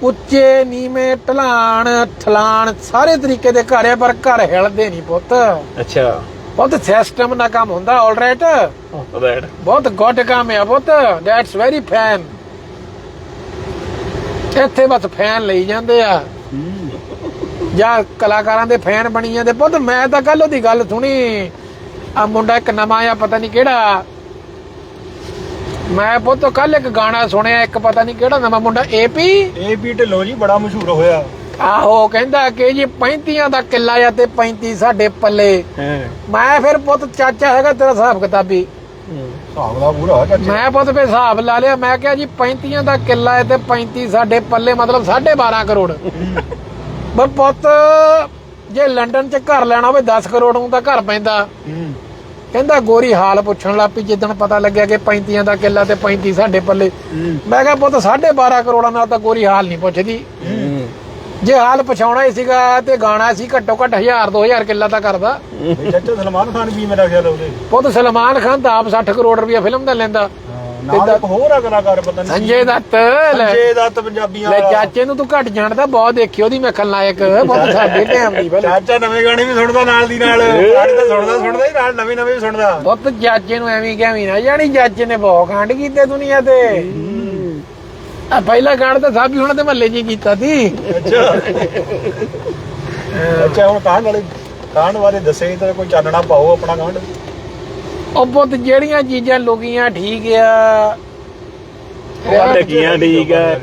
ਉੱਚੇ ਨੀਵੇਂ ਢਲਾਣ ਠਲਾਣ ਸਾਰੇ ਤਰੀਕੇ ਦੇ ਘਰ ਆ ਪਰ ਘਰ ਹਿਲਦੇ ਨਹੀਂ ਪੁੱਤ। ਅੱਛਾ। ਪੁੱਤ ਸਿਸਟਮ ਨਾਲ ਕੰਮ ਹੁੰਦਾ ਆਲਰਾਈਟ ਰਾਈਟ ਬਹੁਤ ਗੁੱਡ ਕੰਮ ਹੈ ਪੁੱਤ। ਦੈਟਸ ਵੈਰੀ ਫੈਨ ਇੱਥੇ ਬਸ ਫੈਨ ਲਈ ਜਾਂਦੇ ਆ। ਜਾਂ ਕਲਾਕਾਰਾਂ ਦੇ ਫੈਨ ਬਣੀ ਜਾਂਦੇ। ਪੁੱਤ ਮੈਂ ਤਾਂ ਕੱਲ ਉਹਦੀ ਗੱਲ ਸੁਣੀ। ਆ ਮੁੰਡਾ ਇੱਕ ਨਵਾਂ ਆ ਪਤਾ ਨਹੀਂ ਕਿਹੜਾ। ਮੈਂ ਪੁੱਤ ਕੱਲ ਇੱਕ ਗਾਣਾ ਸੁਣਿਆ ਇੱਕ ਪਤਾ ਨਹੀਂ ਕਿਹੜਾ ਨਵਾਂ ਮੁੰਡਾ ਏਪੀ ਵੀ ਢਿੱਲੋਂ ਜੀ ਬੜਾ ਮਸ਼ਹੂਰ ਹੋਇਆ। ਆਹੋ ਕਹਿੰਦਾ ਕਿ ਜੀ 35 ਦਾ ਕਿੱਲਾ ਆ ਤੇ 35 ਸਾਡੇ ਪੱਲੇ। ਮੈਂ ਫਿਰ ਪੁੱਤ ਚਾਚਾ ਹੈਗਾ ਤੇਰਾ ਹਿਸਾਬ ਕਿਤਾਬੀ। ਹਿਸਾਬ ਦਾ ਪੂਰਾ ਚਾਚਾ। ਮੈਂ ਪੁੱਤ ਫੇ ਹਿਸਾਬ ਲਾ ਲਿਆ ਮੈਂ ਕਿਹਾ ਜੀ 35 ਦਾ ਕਿੱਲਾ ਹੈ ਤੇ 35 ਸਾਡੇ ਪੱਲੇ ਮਤਲਬ 12.5 ਕਰੋੜ। ਪਰ ਪੁੱਤ ਜੇ ਲੰਡਨ ਚ ਘਰ ਲੈਣਾ ਹੋਵੇ 10 ਕਰੋੜ ਨੂੰ ਤਾਂ ਘਰ ਪੈਂਦਾ। ਕਹਿੰਦਾ ਗੋਰੀ ਹਾਲ ਪੁੱਛਣ ਲੱਗ ਪਈ ਜਿੱਦਣ ਪਤਾ ਲੱਗਿਆ ਕਿ 35 ਦਾ ਕਿੱਲਾ ਤੇ 35 ਸਾਡੇ ਪੱਲੇ। ਮੈਂ ਕਿਹਾ ਪੁੱਤ 12.5 ਕਰੋੜਾਂ ਨਾਲ ਤਾਂ ਗੋਰੀ ਹਾਲ ਨਹੀਂ ਪੁੱਛਦੀ। ਜੇ ਹਾਲ ਪਛਾਉਣਾ ਹੀ ਸੀਗਾ ਤੇ ਗਾਣਾ ਸੀ ਘੱਟੋ ਘੱਟ 1000 2000 ਕਿੱਲਾ ਤਾਂ ਕਰਦਾ। ਚਾਚਾ ਸਲਮਾਨ ਖਾਨ ਵੀ ਮੇਰਾ ਖਿਆਲ ਉਹਦੇ? ਪੁੱਤ ਸਲਮਾਨ ਖਾਨ ਤਾਂ ਆਪ 60 ਕਰੋੜ ਰੁਪਇਆ ਫਿਲਮ ਦਾ ਲੈਂਦਾ। ਨਾਲ ਇੱਕ ਹੋਰ ਆ ਕਲਾਕਾਰ ਪਤਾ ਨਹੀਂ ਸੰਜੇ ਦੱਤ ਲੈ। ਸੰਜੇ ਦੱਤ ਪੰਜਾਬੀਆਂ ਲੈ ਵਾਲਾ। ਚਾਚੇ ਨੂੰ ਤੂੰ ਘੱਟ ਜਾਣਦਾ ਬਹੁਤ ਦੇਖੀ ਉਹਦੀ ਮੈਂ ਖਲਨਾਇਕ ਬਹੁਤ ਸਾਡੇ ਟਾਈਮ ਦੀ ਪਹਿਲੇ। ਚਾਚਾ ਨਵੇਂ ਗਾਣੇ ਵੀ ਸੁਣਦਾ ਨਾਲ ਦੀ ਨਾਲ ਗਾਣੇ ਤਾਂ ਸੁਣਦਾ ਸੁਣਦਾ ਹੀ ਨਾਲ ਨਵੇਂ ਨਵੇਂ ਵੀ ਸੁਣਦਾ। ਬਹੁਤ ਚਾਚੇ ਨੂੰ ਐਵੇਂ ਕਿਹਾ ਵੀ ਨਾ ਜਾਣੀ ਚਾਚੇ ਨੇ ਬਹੁਤ ਕਾਂਡ ਕੀਤੇ ਦੁਨੀਆ ਤੇ। ਆ ਪਹਿਲਾ ਤਾਂ ਸਾਬੀ ਹੁਣ ਤੇ ਮਹੱਲੇ ਹੀ ਕੀਤਾ ਸੀ। ਅੱਛਾ। ਅੱਛਾ ਹੁਣ ਕਾਂਡ ਵਾਲੇ ਕਾਂਡ ਬਾਰੇ ਦੱਸੇ ਤਾਂ ਕੋਈ ਚਾਨਣਾ ਪਾਓ ਆਪਣਾ ਕਾਂਡ ਉਹ ਪੁੱਤ ਜਿਹੜੀਆਂ ਚੀਜ਼ਾਂ ਲੋਗੀਆਂ ਠੀਕ ਆ। ਲੱਗੀਆਂ ਠੀਕ ਹੈ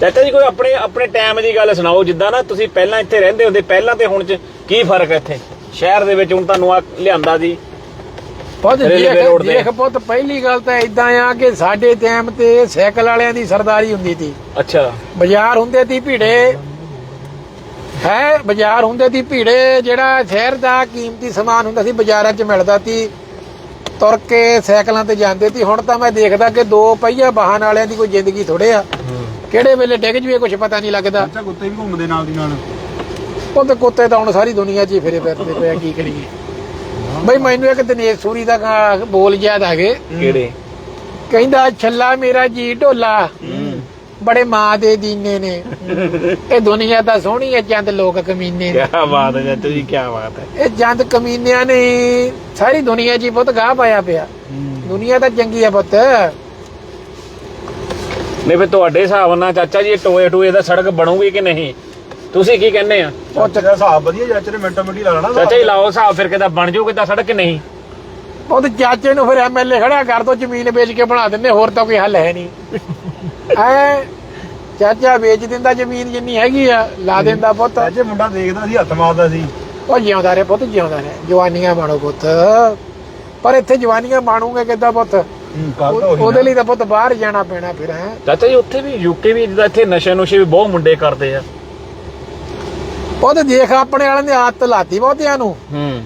ਚਾਚਾ ਜੀ ਕੋਈ ਆਪਣੇ ਆਪਣੇ ਟਾਈਮ ਦੀ ਗੱਲ ਸੁਣਾਓ ਜਿੱਦਾਂ ਨਾ ਤੁਸੀਂ ਪਹਿਲਾਂ ਇੱਥੇ ਰਹਿੰਦੇ ਹੁੰਦੇ ਪਹਿਲਾਂ ਤੇ ਹੁਣ ਚ ਕੀ ਫ਼ਰਕ ਹੈ ਇੱਥੇ? ਸ਼ਹਿਰ ਦੇ ਵਿੱਚ ਹੁਣ ਤੁਹਾਨੂੰ ਆ ਲਿਆਂਦਾ ਜੀ। ਪੁੱਤ ਰੇਲਵੇ ਦੇਖ ਰੋਡ ਤੇ। ਦੇਖ ਪੁੱਤ ਪਹਿਲੀ ਗੱਲ ਤਾਂ ਇਦਾਂ ਆ ਕਿ ਸਾਡੇ ਟਾਈਮ ਤੇ ਸਾਈਕਲ ਵਾਲਿਆਂ ਦੀ ਸਰਦਾਰੀ ਹੁੰਦੀ ਸੀ ਅੱਛਾ। ਬਾਜ਼ਾਰ ਹੁੰਦੇ ਸੀ ਭੀੜੇ। ਹੈ? ਬਾਜ਼ਾਰ ਹੁੰਦੇ ਸੀ ਭੀੜੇ ਜਿਹੜਾ ਸ਼ਹਿਰ ਦਾ ਕੀਮਤੀ ਸਮਾਨ ਹੁੰਦਾ ਸੀ ਬਾਜ਼ਾਰਾਂ 'ਚ ਮਿਲਦਾ ਸੀ ਤੁਰ ਕੇ ਸਾਈਕਲਾਂ ਤੇ ਜਾਂਦੇ ਸੀ। ਹੁਣ ਤਾਂ ਮੈਂ ਦੇਖਦਾ ਕਿ ਦੋ ਪਹੀਆ ਵਾਹਨ ਵਾਲਿਆਂ ਦੀ ਕੋਈ ਜ਼ਿੰਦਗੀ ਥੋੜੇ ਆ। ਕਿਹੜੇ ਵੇਲੇ ਡਿੱਗ ਜਵੇ ਕੁਝ ਪਤਾ ਨਹੀਂ ਲੱਗਦਾ। ਅੱਛਾ ਕੁੱਤੇ ਵੀ ਘੁੰਮਦੇ ਨਾਲ ਦੀ ਨਾਲ। ਉਹ ਤੇ ਕੁੱਤੇ ਤਾਂ ਹੁਣ ਸਾਰੀ ਦੁਨੀਆ 'ਚ ਹੀ ਫਿਰੇ ਫਿਰਦੇ ਪਏ ਆ, ਕੀ ਕਰੀਏ। ਬਈ ਮੈਨੂੰ ਇੱਕ ਦਿਨੇਸ਼ ਸੂਰੀ ਦਾ ਗਾ- ਬੋਲ ਯਾਦ ਆ ਗਏ। ਕਿਹੜੇ? ਕਹਿੰਦਾ ਛੱਲਾ ਮੇਰਾ ਜੀ ਢੋਲਾ। ਬੜੇ ਮਾਂ ਦੇ ਦੀਨੇ ਨੇ। ਇਹ ਦੁਨੀਆ ਤਾਂ ਸੋਹਣੀ ਹੈ ਚੰਦ ਲੋਕ ਕਮੀਨੇ ਨੇ। ਕੀ ਬਾਤ ਹੈ ਚਾਚਾ ਜੀ ਕੀ ਬਾਤ ਹੈ। ਇਹ ਚੰਦ ਕਮੀਨਿਆਂ ਨੇ ਸਾਰੀ ਦੁਨੀਆ ਹੀ ਬਹੁਤ ਗਾਹ ਪਾਇਆ ਪਿਆ। ਦੁਨੀਆ ਤਾਂ ਚੰਗੀ ਹੈ ਪੁੱਤ। ਨਹੀਂ ਫਿਰ ਤੁਹਾਡੇ ਹਿਸਾਬ ਨਾਲ ਚਾਚਾ ਜੀ ਇਹ ਟੋਏ ਟੋਏ ਦਾ ਸੜਕ ਬਣੂਗੀ ਕਿ ਨਹੀਂ? ਤੁਸੀਂ ਕੀ ਕਹਿੰਦੇ ਆ? ਉਹ ਚੱਕਾ ਹਿਸਾਬ ਵਧੀਆ ਚਾਚੇ ਨੇ ਮਿੰਟੋ ਮਿੰਟੀ ਲਾ ਲੈਣਾ ਚਾਚਾ ਜੀ ਲਾਓ ਹਿਸਾਬ ਫਿਰ ਕਿਦਾ ਬਣ ਜਾਊਗੀ ਤਾਂ ਸੜਕ ਕਿ ਨਹੀਂ ਉਹਦੇ ਚਾਚੇ ਨੂੰ ਫਿਰ ਐਮਐਲਏ ਖੜਾ ਕਰ ਦੋ ਜ਼ਮੀਨ ਵੇਚ ਕੇ ਬਣਾ ਦਿੰਦੇ ਹੋਰ ਤਾਂ ਕੋਈ ਹੱਲ ਹੈ ਨਹੀਂ। ਐ ਚਾਚਾ ਵੇਚ ਦਿੰਦਾ ਜ਼ਮੀਨ ਜਿੰਨੀ ਹੈਗੀ ਆ ਲਾ ਦਿੰਦਾ ਪੁੱਤ। ਚਾਚੇ ਮੁੰਡਾ ਦੇਖਦਾ ਸੀ ਹੱਥ ਮਾਰਦਾ ਸੀ। ਉਹ ਜਿਉਂਦਾ ਰਹੇ ਪੁੱਤ ਜਿਉਂਦਾ ਰਹੇ। ਜਵਾਨੀਆਂ ਬਾਣੋ ਪੁੱਤ। ਪਰ ਇੱਥੇ ਜਵਾਨੀਆਂ ਬਾਣੂਗੇ ਕਿੱਦਾਂ ਪੁੱਤ? ਉਹਦੇ ਲਈ ਤਾਂ ਪੁੱਤ ਬਾਹਰ ਜਾਣਾ ਪੈਣਾ ਫਿਰ ਹੈ। ਚਾਚਾ ਜੀ ਉੱਥੇ ਵੀ ਯੂਕੇ ਵੀ ਜਿੱਦਾਂ ਇੱਥੇ ਨਸ਼ੇ ਨੁਸ਼ੇ ਵੀ ਬਹੁਤ ਮੁੰਡੇ ਕਰਦੇ ਆ। ਉਹ ਤੇ ਦੇਖ ਆਪਣੇ ਵਾਲਿਆਂ ਦੀ ਆਦਤ ਲਾਤੀ ਬਹੁਤਿਆਂ ਨੂੰ। ਹੂੰ।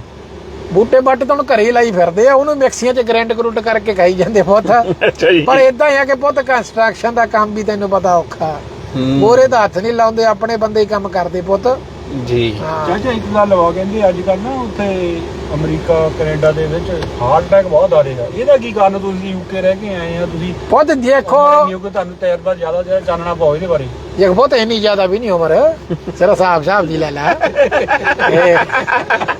ਬੂਟੇ ਬੱਟ ਤਾਂ ਹੁਣ ਘਰੇ ਹੀ ਲਾਈ ਫਿਰਦੇ ਆ ਉਹਨੂੰ ਮਿਕਸੀਆਂ 'ਚ ਗ੍ਰੈਂਡ ਗਰੂਟ ਕਰਕੇ ਖਾਈ ਜਾਂਦੇ ਪੁੱਤ ਅੱਛਾ ਜੀ। ਪਰ ਇਦਾਂ ਹੀ ਆ ਕਿ ਪੁੱਤ ਕੰਸਟਰਕਸ਼ਨ ਦਾ ਕੰਮ ਵੀ ਤੈਨੂੰ ਪਤਾ ਔਖਾ। ਮੋਰੇ ਤਾਂ ਹੱਥ ਨਹੀਂ ਲਾਉਂਦੇ ਆਪਣੇ ਬੰਦੇ ਹੀ ਕੰਮ ਕਰਦੇ ਪੁੱਤ। ਜੀ। ਚਾਚਾ ਇੱਕ ਗੱਲ ਵਾ ਕਹਿੰਦੇ ਅੱਜ ਕੱਲ ਨਾ ਉੱਥੇ ਅਮਰੀਕਾ ਕੈਨੇਡਾ ਦੇ ਵਿੱਚ ਹਾਰਟ ਅਟੈਕ ਬਹੁਤ ਆ ਰਿਹਾ ਇਹਦਾ ਕੀ ਕਾਰਨ ਤੁਸੀਂ ਯੂਕੇ ਰਹਿ ਕੇ ਆਏ ਆ ਤੁਸੀਂ ਪੁੱਤ ਦੇਖੋ। ਨਹੀਂ ਕਿ ਤੁਹਾਨੂੰ ਤਜਰਬਾ ਜ਼ਿਆਦਾ ਜ਼ਿਆਦਾ ਜਾਣਨਾ ਪਾਓ ਇਹਦੇ ਬਾਰੇ। ਦੇਖ ਪੁੱਤ ਇੰਨੀ ਜ਼ਿਆਦਾ ਵੀ ਨਹੀਂ ਉਮਰ। ਸਿਰ ਹਿਸਾਬ ਹਿਸਾਬ ਦੀ ਲੈ ਲੈ। ਇਹ *laughs*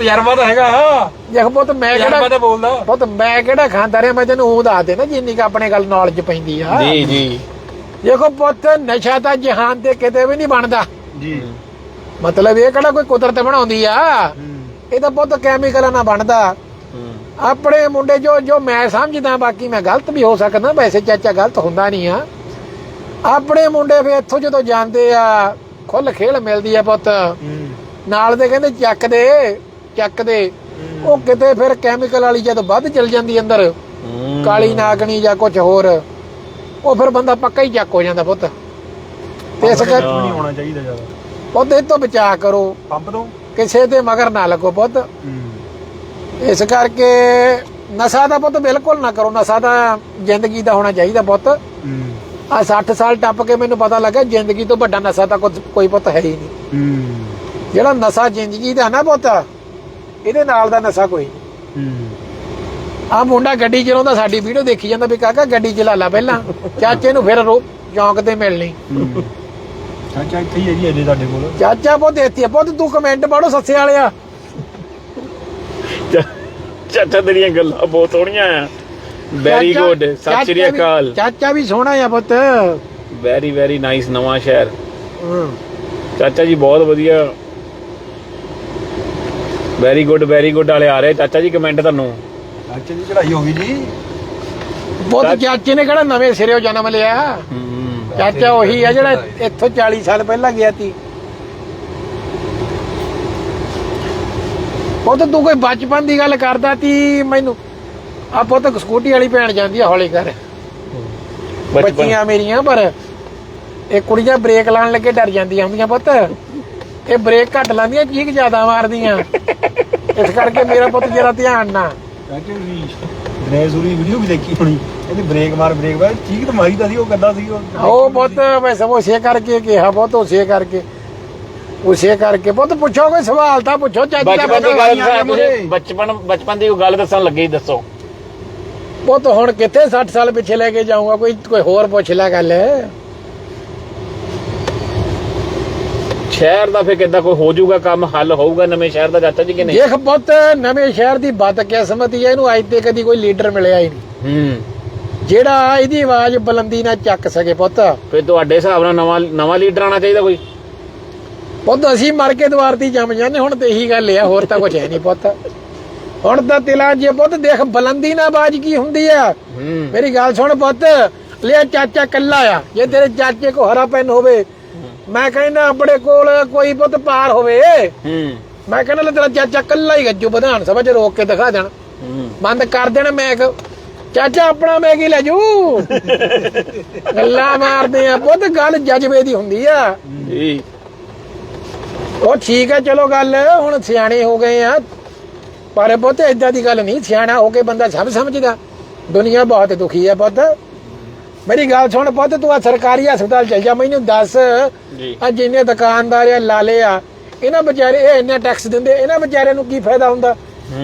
ਤਜਰਬਾ ਤਾਂ ਹੈਗਾ। ਦੇਖ ਪੁੱਤ ਮੈਂ ਤਜਰਬਾ ਕਿਹੜਾ ਤਾਂ ਬੋਲਦਾ। ਪੁੱਤ ਮੈਂ ਕਿਹੜਾ ਖਾਂਦਾ ਰਿਹਾ ਮੈਂ ਤੈਨੂੰ ਉਹ ਦੱਸ ਦੇਣਾ ਜਿੰਨੀ ਕ ਆਪਣੇ ਗੱਲ ਨੌਲੇਜ ਪੈਂਦੀ ਆ। ਜੀ ਜੀ। ਦੇਖੋ ਪੁੱਤ ਨਸ਼ਾ ਤਾਂ ਜਹਾਨ ਤੇ ਕਿਤੇ ਵੀ ਨਹੀਂ ਬਣਦਾ। ਜੀ। ਮਤਲਬ ਇਹ ਕਿਹੜਾ ਕੋਈ ਕੁਦਰਤ ਬਣਾਉਂਦੀ ਆ? ਇਹ ਤਾਂ ਪੁੱਤ ਕੈਮੀਕਲਾਂ ਨਾਲ ਬਣਦਾ। ਆਪਣੇ ਮੁੰਡੇ ਜੋ ਜੋ ਮੈਂ ਸਮਝਦਾ ਬਾਕੀ ਮੈਂ ਗਲਤ ਵੀ ਹੋ ਸਕਦਾ ਵੈਸੇ ਚਾਚਾ ਗਲਤ ਹੁੰਦਾ ਨਹੀਂ ਆ। ਆਪਣੇ ਮੁੰਡੇ ਫੇ ਇੱਥੋਂ ਜਦੋਂ ਜਾਂਦੇ ਆ ਖੁੱਲ ਖੇਲ ਮਿਲਦੀ ਆ ਪੁੱਤ। ਨਾਲ ਦੇ ਕਹਿੰਦੇ ਚੱਕ ਦੇ। ਚੱਕ ਦੇ ਉਹ ਕਿਤੇ ਫਿਰ ਕੈਮੀਕਲ ਵਾਲੀ ਜਦ ਵੱਧ ਚਲ ਜਾਂਦੀ ਅੰਦਰ। ਕਾਲੀ ਨਾਗਣੀ ਜਾਂ ਕੁਝ ਹੋਰ ਉਹ ਫਿਰ ਬੰਦਾ ਪੱਕਾ ਹੀ ਚੱਕ ਹੋ ਜਾਂਦਾ ਪੁੱਤ। ਤੇ ਇਸ ਕਰ ਨਹੀਂ ਹੋਣਾ ਚਾਹੀਦਾ ਜ਼ਿਆਦਾ? ਪੁੱਤ ਇਹ ਤੋਂ ਬਚਾ ਕਰੋ। ਪੰਪ ਤੋਂ? ਕਿਸੇ ਦੇ ਮਗਰ ਨਾ ਲੱਗੋ ਪੁੱਤ। ਇਸ ਕਰਕੇ ਨਸ਼ਾ ਦਾ ਪੁੱਤ ਬਿਲਕੁਲ ਨਾ ਕਰੋ। ਨਸ਼ਾ ਤਾਂ ਜ਼ਿੰਦਗੀ ਦਾ ਹੋਣਾ ਚਾਹੀਦਾ ਪੁੱਤ। ਆ 60 ਸਾਲ ਟੱਪ ਕੇ ਮੈਨੂੰ ਪਤਾ ਲੱਗਾ ਜ਼ਿੰਦਗੀ ਤੋਂ ਵੱਡਾ ਨਸ਼ਾ ਤਾਂ ਕੋਈ ਪੁੱਤ ਹੈ ਹੀ ਨਹੀਂ। ਜਿਹੜਾ ਨਸ਼ਾ ਜ਼ਿੰਦਗੀ ਦਾ ਨਾ ਪੁੱਤ ਇਹਦੇ ਨਾਲ ਦਾ ਨਸ਼ਾ ਕੋਈ ਆ ਮੁੰਡਾ ਗੱਡੀ ਚਲਾਉਂਦਾ ਸਾਡੀ ਵੀਡੀਓ ਦੇਖੀ ਜਾਂਦਾ ਵੀ ਕਾਕਾ ਗੱਡੀ ਚਲਾ ਲਾ ਪਹਿਲਾਂ। ਚਾਚੇ ਨੂੰ ਫਿਰ ਰੋ ਚੌਂਕ ਤੇ ਮਿਲਣੀ। ਚਾਚਾ ਇੱਥੇ ਹੀ ਹੈ ਜੀ ਅਜੇ ਤੁਹਾਡੇ ਕੋਲ। ਚਾਚਾ ਪੁੱਤ ਇੱਥੇ ਆ। ਪੁੱਤ ਤੂੰ ਕਮੈਂਟ ਪੜੋ ਸੱਸੇ ਵਾਲਿਆ ਚਾਚਾ ਤੇਰੀਆਂ ਗੱਲਾਂ ਬਹੁਤ ਸੋਹਣੀਆਂ ਆ। ਵੈਰੀ ਚਾਚਾ- ਗੁੱਡ ਸਤਿ ਸ਼੍ਰੀ ਅਕਾਲ। ਚਾਚਾ ਵੀ ਸੋਹਣਾ ਆ ਪੁੱਤ। ਵੈਰੀ ਵੈਰੀ ਨਾਈਸ ਨਵਾਂ ਸ਼ਹਿਰ। ਹੂੰ। ਚਾਚਾ ਜੀ ਬਹੁਤ ਵਧੀਆ ਵੈਰੀ ਗੁੱਡ ਵੈਰੀ ਗੁੱਡ ਵਾਲੇ ਆ ਰਹੇ। ਚਾਚਾ ਜੀ ਕਮੈਂਟ ਤੁਹਾਨੂੰ। ਚਾਚੇ ਦੀ ਚੜਾਈ ਹੋ ਗਈ ਜੀ। ਪੁੱਤ ਚਾਚੇ ਨੇ ਕਿਹੜਾ ਨਵੇਂ ਸਿਰਿਓਂ ਜਨਮ ਲਿਆ। ਚਾਚਾ ਉਹੀ ਆ ਜਿਹੜਾ ਇੱਥੋਂ 40 ਸਾਲ ਪਹਿਲਾਂ ਗਿਆ ਸੀ। ਪੁੱਤ ਤੂੰ ਕੋਈ ਬਚਪਨ ਦੀ ਗੱਲ ਕਰਦਾ ਤੀ ਮੈਨੂੰ। ਆ ਪੁੱਤ ਸਕੂਟੀ ਵਾਲੀ ਭੈਣ ਜਾਂਦੀ ਆ ਹੌਲੀ ਕਰ। ਬੱਚੀਆਂ ਮੇਰੀਆਂ ਪਰ ਇਹ ਕੁੜੀਆਂ ਬ੍ਰੇਕ ਲਾਉਣ ਲੱਗੇ ਡਰ ਜਾਂਦੀਆਂ ਹੁੰਦੀਆਂ ਪੁੱਤ। ਇਹ ਬ੍ਰੇਕ ਘੱਟ ਲਾਉਂਦੀਆਂ ਚੀਕ ਜ਼ਿਆਦਾ ਮਾਰਦੀਆਂ। ਇਸ ਕਰਕੇ ਮੇਰਾ ਪੁੱਤ ਜਰਾ ਧਿਆਨ ਨਾ। ਚਾਚੇ ਵੀ ਦੀ ਵੀਡੀਓ ਵੀ ਦੇਖੀ ਹੋਣੀ। ਇਹਦੀ ਬ੍ਰੇਕ ਮਾਰ ਬ੍ਰੇਕ ਮਾਰ। ਚੀਕ ਤਾਂ ਮਾਰੀਦਾ ਸੀ ਉਹ ਕਹਿੰਦਾ ਸੀ ਉਹ ਉਹ ਪੁੱਤ ਮੈਂ ਸਭ ਉਸੇ ਕਰਕੇ ਕਿਹਾ ਪੁੱਤ ਉਸੇ ਕਰਕੇ। ਉਸੇ ਕਰਕੇ। ਪੁੱਤ ਪੁੱਛੋ ਕੋਈ ਸਵਾਲ ਤਾਂ ਪੁੱਛੋ ਚਾਚਾ ਬਚਪਨ ਦੀ ਗੱਲ ਦੱਸੋ ਬਚਪਨ ਬਚਪਨ ਦੀ ਕੋਈ ਗੱਲ ਦੱਸਣ ਲੱਗੇ ਦੱਸੋ। ਪੁੱਤ ਹੁਣ ਕਿੱਥੇ 60 ਸਾਲ ਪਿੱਛੇ ਲੈ ਕੇ ਜਾਊਂਗਾ? ਕੋਈ ਕੋਈ ਹੋਰ ਪੁੱਛ ਲੈ ਗੱਲ। ਸ਼ਹਿਰ ਦਾ ਫੇ ਕਿੱਦਾਂ ਕੋਈ ਹੋ ਜਾਊਗਾ ਕੰਮ ਹੱਲ ਹੋਊਗਾ ਨਵੇਂ ਸ਼ਹਿਰ ਦਾ ਚਾਚਾ ਜੀ ਕਿ ਨਹੀਂ? ਦੇਖ ਪੁੱਤ ਨਵੇਂ ਸ਼ਹਿਰ ਦੀ ਬਦ ਕਿਸਮਤੀ ਹੈ ਇਹਨੂੰ ਅੱਜ ਤੇ ਕਦੀ ਕੋਈ ਲੀਡਰ ਮਿਲਿਆ ਹੀ ਨਹੀਂ। ਹੂੰ। ਜਿਹੜਾ ਇਹਦੀ ਆਵਾਜ਼ ਬੁਲੰਦੀ ਨਾਲ ਚੱਕ ਸਕੇ ਪੁੱਤ। ਫੇ ਤੁਹਾਡੇ ਹਿਸਾਬ ਨਾਲ ਨਵਾਂ ਨਵਾਂ ਲੀਡਰ ਆਣਾ ਚਾਹੀਦਾ ਕੋਈ? ਪੁੱਤ ਅਸੀਂ ਮਰ ਕੇ ਦੁਆਰ ਤੇ ਹੀ ਜੰਮ ਜਾਂਦੇ ਹੁਣ ਤੇ ਇਹੀ ਗੱਲ ਆ ਹੋਰ ਤਾਂ ਕੁਝ ਹੈ ਨਹੀਂ ਪੁੱਤ। ਹੁਣ ਤਾਂ ਤਿਲਾਂ ਜੇ ਪੁੱਤ ਦੇਖ ਬੁਲੰਦੀ ਨਾਲ ਆਵਾਜ਼ ਕੀ ਹੁੰਦੀ ਆ? ਹੂੰ। ਮੇਰੀ ਗੱਲ ਸੁਣ ਪੁੱਤ ਲਿਆ ਚਾਚਾ ਕੱਲਾ ਆ ਜੇ ਤੇਰੇ ਚਾਚੇ ਕੋ ਹਰਾ ਪੈਨ ਹੋਵੇ ਮੈਂ ਕਹਿੰਦਾ ਆਪਣੇ ਕੋਲ ਕੋਈ ਪੁੱਤ ਪਾਰ ਹੋਵੇ। ਹੂੰ। ਮੈਂ ਕਹਿੰਦਾ ਲੈ ਤੇਰਾ ਚਾਚਾ ਕੱਲਾ ਹੀ ਗੱਜੂ ਵਿਧਾਨ ਸਭਾ ਚ ਰੋਕ ਕੇ ਦਿਖਾ ਦੇਣ। ਹੂੰ। ਬੰਦ ਕਰ ਦੇਣ ਮੈਂ ਚਾਚਾ ਆਪਣਾ ਮੈਂ ਕੀ ਲੈ ਜੂ। ਗੱਲਾਂ ਮਾਰਦੇ ਆ ਪੁੱਤ ਗੱਲ ਜਜ਼ਬੇ ਦੀ ਹੁੰਦੀ ਆ। ਜੀ। ਉਹ ਠੀਕ ਹੈ ਚਲੋ ਗੱਲ ਹੁਣ ਸਿਆਣੇ ਹੋ ਗਏ ਆ। ਪਰ ਪੁੱਤ ਏਦਾਂ ਦੀ ਗੱਲ ਨਹੀਂ ਸਿਆਣਾ ਹੋ ਕੇ ਬੰਦਾ ਸਭ ਸਮਝਦਾ। ਦੁਨੀਆ ਬਹੁਤ ਦੁਖੀ ਹੈ ਪੁੱਤ। ਮੇਰੀ ਗੱਲ ਸੁਣ ਪੁੱਤ ਤੂੰ ਆ ਸਰਕਾਰੀ ਹਸਪਤਾਲ ਚਲ ਜਾ ਮੈਨੂੰ ਦੱਸ ਜੀ। ਆ ਜਿੰਨੇ ਦੁਕਾਨਦਾਰ ਆ ਲਾਲੇ ਆ ਇਹਨਾਂ ਵਿਚਾਰੇ ਇਹ ਇੰਨਾ ਟੈਕਸ ਦਿੰਦੇ ਇਹਨਾਂ ਵਿਚਾਰਿਆਂ ਨੂੰ ਕੀ ਫਾਇਦਾ ਹੁੰਦਾ?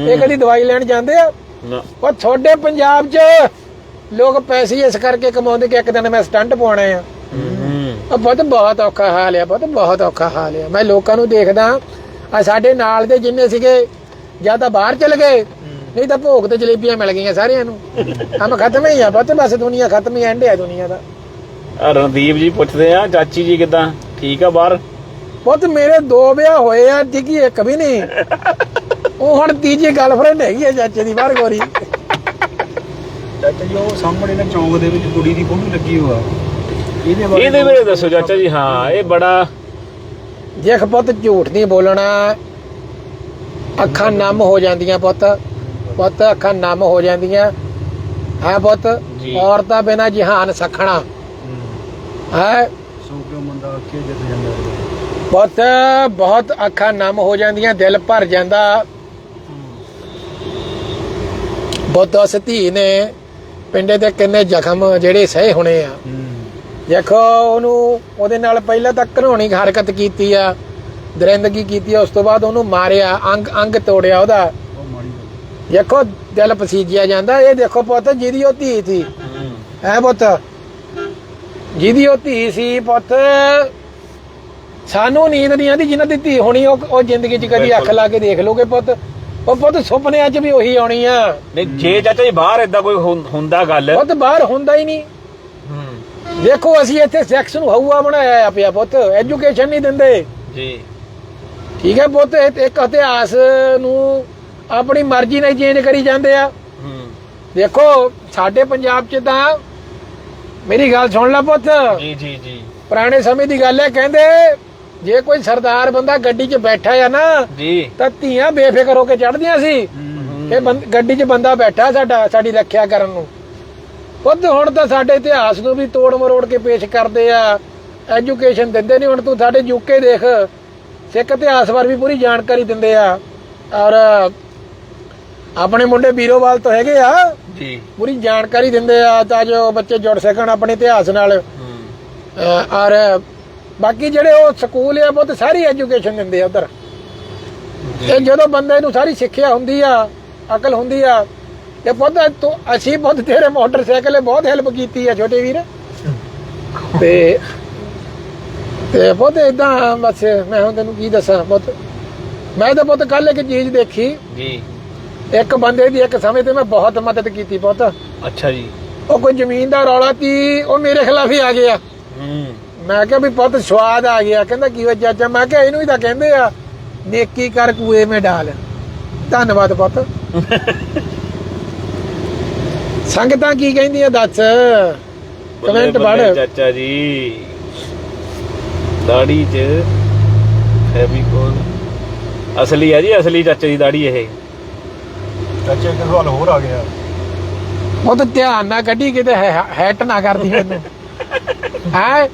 ਇਹ ਕਦੀ ਦਵਾਈ ਲੈਣ ਜਾਂਦੇ ਆ? ਨਾ। ਉਹ ਤੁਹਾਡੇ ਪੰਜਾਬ 'ਚ ਲੋਕ ਪੈਸੇ ਇਸ ਕਰਕੇ ਕਮਾਉਂਦੇ ਕਿ ਇੱਕ ਦਿਨ ਮੈਂ ਸਟੰਟ ਪਾਉਣਾ ਆ। ਉਹ ਬਹੁਤ ਬਹੁਤ ਔਖਾ ਹਾਲ ਆ ਬਹੁਤ ਬਹੁਤ ਔਖਾ ਹਾਲ ਆ। ਮੈਂ ਲੋਕਾਂ ਨੂੰ ਦੇਖਦਾ ਆ ਸਾਡੇ ਨਾਲ ਦੇ ਜਿੰਨੇ ਸੀਗੇ ਜਾਂ ਤਾਂ ਬਾਹਰ ਚਲ ਗਏ ਨਹੀਂ ਤਾਂ ਭੋਗ ਤੇ ਜਲੇਬੀਆਂ ਮਿਲ ਗਈਆਂ ਸਾਰਿਆਂ ਨੂੰ। ਕੰਮ ਖਤਮ ਹੀ ਆ ਬਹੁਤ ਬਸ ਦੁਨੀਆ ਖਤਮ ਹੀ ਐਂਡ ਆ ਦੁਨੀਆ ਦਾ। ਆ ਰਣਦੀਪ ਜੀ ਪੁੱਛਦੇ ਆ ਚਾਚੀ ਜੀ ਕਿਦਾਂ? ਠੀਕ ਆ ਬਾਹਰ? ਬਹੁਤ ਮੇਰੇ ਦੋ ਵਿਆਹ ਹੋਏ ਆ ਟਿਕੀ ਇੱਕ ਵੀ ਨਹੀਂ। ਉਹ ਹੁਣ ਤੀਜੀ ਗਰਲਫ੍ਰੈਂਡ ਹੈਗੀ ਆ ਚਾਚੇ ਦੀ ਬਾਹਰ ਗੋਰੀ। ਚਾਚਾ ਜੀ ਉਹ ਸਾਹਮਣੇ ਨਾ ਚੌਂਕ ਦੇ ਵਿੱਚ ਕੁੜੀ ਦੀ ਫੋਟੋ ਲੱਗੀ ਹੋਆ ਇਹਦੇ ਬਾਰੇ ਇਹਦੇ ਬਾਰੇ ਦੱਸੋ ਚਾਚਾ ਜੀ ਹਾਂ ਇਹ ਬੜਾ ਦੇਖ ਪੁੱਤ ਝੂਠ ਨਹੀਂ ਬੋਲਣਾ। ਅੱਖਾਂ ਨਮ ਹੋ ਜਾਂਦੀਆਂ ਪੁੱਤ। ਪੁੱਤ ਅੱਖਾਂ ਨਮ ਹੋ ਜਾਂਦੀਆਂ। ਹੈ ਪੁੱਤ? ਜੀ। ਔਰਤਾਂ ਬਿਨਾ ਜਹਾਨ ਸਖਣਾ। ਹੈ। ਸੋ ਕਿਉਂ ਮੰਦਾ ਆਖੇ ਜਿੱਤ ਜਾਂਦਾ ਹੈ। ਪੁੱਤ ਬਹੁਤ ਅੱਖਾਂ ਨਮ ਹੋ ਜਾਂਦੀਆਂ ਦਿਲ ਭਰ ਜਾਂਦਾ। ਬਹੁਤ ਉਸ ਧੀ ਨੇ ਪਿੰਡੇ ਤੇ ਕਿੰਨੇ ਜ਼ਖਮ ਜਿਹੜੇ ਸਹੇ ਹੋਣੇ ਆ। ਦੇਖੋ ਉਹਨੂੰ ਉਹਦੇ ਨਾਲ ਪਹਿਲਾਂ ਤਾਂ ਘਰੋਣੀ ਹਰਕਤ ਕੀਤੀ ਆ ਦਰਿੰਦਗੀ ਕੀਤੀ ਆ ਉਸ ਤੋਂ ਬਾਅਦ ਉਹਨੂੰ ਮਾਰਿਆ ਅੰਗ ਅੰਗ ਤੋੜਿਆ ਉਹਦਾ। ਦੇਖੋ ਦਿਲ ਪਸੀਜਿਆ ਜਾਂਦਾ ਇਹ ਦੇਖੋ ਪੁੱਤ ਜਿਹਦੀ ਉਹ ਧੀ ਸੀ। ਹੈ। ਪੁੱਤ? ਜਿਹਦੀ ਉਹ ਧੀ ਸੀ ਪੁੱਤ ਸਾਨੂੰ ਨੀਂਦ ਨਹੀਂ ਆਉਂਦੀ ਜਿਨ੍ਹਾਂ ਦੀ ਧੀ ਹੋਣੀ ਉਹ ਉਹ ਜ਼ਿੰਦਗੀ 'ਚ ਕਦੀ ਅੱਖ ਲਾ ਕੇ ਦੇਖ ਲੋਗੇ ਪੁੱਤ। ਉਹ ਪੁੱਤ ਸੁਪਨਿਆਂ 'ਚ ਵੀ ਉਹੀ ਆਉਣੀ ਆ। ਨਹੀਂ ਜੇ ਚਾਚਾ ਜੀ ਬਾਹਰ ਇਦਾਂ ਕੋਈ ਹੁੰਦਾ ਗੱਲ। ਪੁੱਤ ਬਾਹਰ ਹੁੰਦਾ ਹੀ ਨਹੀਂ। ਦੇਖੋ ਅਸੀਂ ਇੱਥੇ ਸੈਕਸ ਨੂੰ ਹਊਆ ਬਣਾਇਆ ਪਿਆ ਪੁੱਤ। ਐਜੂਕੇਸ਼ਨ ਨਹੀਂ ਦਿੰਦੇ। ਜੀ। ਠੀਕ ਹੈ ਪੁੱਤ ਇੱਕ ਇਤਿਹਾਸ ਨੂੰ ਆਪਣੀ ਮਰਜ਼ੀ ਨਾਲ ਚੇਂਜ ਕਰੀ ਜਾਂਦੇ ਆ। ਦੇਖੋ ਸਾਡੇ ਪੰਜਾਬ 'ਚ ਤਾਂ ਮੇਰੀ ਗੱਲ ਸੁਣ ਲੈ ਪੁੱਤ। ਜੀ ਜੀ ਜੀ। ਪੁਰਾਣੇ ਸਮੇਂ ਦੀ ਗੱਲ ਹੈ ਕਹਿੰਦੇ ਜੇ ਕੋਈ ਸਰਦਾਰ ਬੰਦਾ ਗੱਡੀ 'ਚ ਬੈਠਾ ਆ ਨਾ ਜੀ। ਤਾਂ ਧੀਆਂ ਬੇਫਿਕਰ ਹੋ ਕੇ ਚੜਦੀਆਂ ਸੀ। ਬੰਦ- ਗੱਡੀ 'ਚ ਬੰਦਾ ਬੈਠਾ ਸਾਡਾ ਸਾਡੀ ਰੱਖਿਆ ਕਰਨ ਨੂੰ। ਪੁੱਤ ਹੁਣ ਤਾਂ ਸਾਡੇ ਇਤਿਹਾਸ ਨੂੰ ਵੀ ਤੋੜ ਮਰੋੜ ਕੇ ਪੇਸ਼ ਕਰਦੇ ਆ। ਐਜੂਕੇਸ਼ਨ ਦਿੰਦੇ ਨਹੀਂ ਹੁਣ ਤੂੰ ਸਾਡੇ ਯੂਕੇ ਦੇਖ। ਸਿੱਖ ਇਤਿਹਾਸ ਬਾਰੇ ਵੀ ਪੂਰੀ ਜਾਣਕਾਰੀ ਦਿੰਦੇ ਆ। ਔਰ ਆਪਣੇ ਮੁੰਡੇ ਵੀਰੋਵਾਲ ਤੋਂ ਹੈਗੇ ਆ। ਜੀ। ਪੂਰੀ ਜਾਣਕਾਰੀ ਦਿੰਦੇ ਆ ਤਾਂ ਜੋ ਬੱਚੇ ਜੁੜ ਸਕਣ ਆਪਣੇ ਇਤਿਹਾਸ ਨਾਲ। ਅਹ ਔਰ ਬਾਕੀ ਜਿਹੜੇ ਉਹ ਸਕੂਲ ਆ ਬਹੁਤ ਸਾਰੀ ਐਜੂਕੇਸ਼ਨ ਦਿੰਦੇ ਆ ਉਧਰ। ਤੇ ਜਦੋਂ ਬੰਦੇ ਨੂੰ ਸਾਰੀ ਸਿੱਖਿਆ ਹੁੰਦੀ ਆ ਅਕਲ ਹੁੰਦੀ ਆ ਤੇ ਪੁੱਤ ਤੂੰ ਅਸੀਂ ਪੁੱਤ ਤੇਰੇ ਮੋਟਰਸਾਈਕਲ ਨੇ ਬਹੁਤ ਹੈਲਪ ਕੀਤੀ ਆ ਛੋਟੇ ਵੀਰ। ਤੇ ਤੇ ਪੁੱਤ ਇਦਾਂ ਬਸ ਮੈਂ ਹੁਣ ਤੈਨੂੰ ਕੀ ਦੱਸਾਂ ਪੁੱਤ ਮੈਂ ਤਾਂ ਪੁੱਤ ਕੱਲ ਇੱਕ ਚੀਜ਼ ਦੇਖੀ। ਜੀ। ਇੱਕ ਬੰਦੇ ਦੀ ਇੱਕ ਸਮੇਂ ਤੇ ਮੈਂ ਬਹੁਤ ਮਦਦ ਕੀਤੀ ਪੁੱਤ। ਅੱਛਾ ਜੀ। ਉਹ ਕੋਈ ਜ਼ਮੀਨ ਦਾ ਰੌਲਾ ਤੀ ਉਹ ਮੇਰੇ ਖਿਲਾਫ ਹੀ ਆ ਗਿਆ। ਹੂੰ। ਮੈਂ ਕਿਹਾ ਵੀ ਪੁੱਤ ਸਵਾਦ ਆ ਗਿਆ। ਕਹਿੰਦਾ ਕੀ ਹੋਇਆ ਚਾਚਾ? ਮੈਂ ਕਿਹਾ ਇਹਨੂੰ ਹੀ ਤਾਂ ਕਹਿੰਦੇ ਆ ਨੇਕੀ ਕਰ ਕੂਏ ਮੇ ਡਾਲ। ਧੰਨਵਾਦ ਪੁੱਤ। *laughs* ਸੰਗਤਾਂ ਕੀ ਕਹਿੰਦੀਆਂ ਦੱਸ? ਕਮੈਂਟ ਪੜ ਚਾਚਾ ਜੀ। ਦਾੜੀ 'ਚ ਫੈਬੀਕੋਲ ਅਸਲੀ ਆ ਜੀ ਅਸਲੀ ਚਾਚਾ ਦੀ ਦਾੜੀ ਇਹ। ਚਾਚਾ ਇੱਕ ਸਵਾਲ ਹੋਰ ਆ ਗਿਆ। ਉਹ ਤਾਂ ਧਿਆਨ ਨਾ ਕੱਢੀ ਕਿਤੇ ਹੈ- ਹੈਟ ਨਾ ਕਰਦੀ ਮੈਨੂੰ। ਹੈ?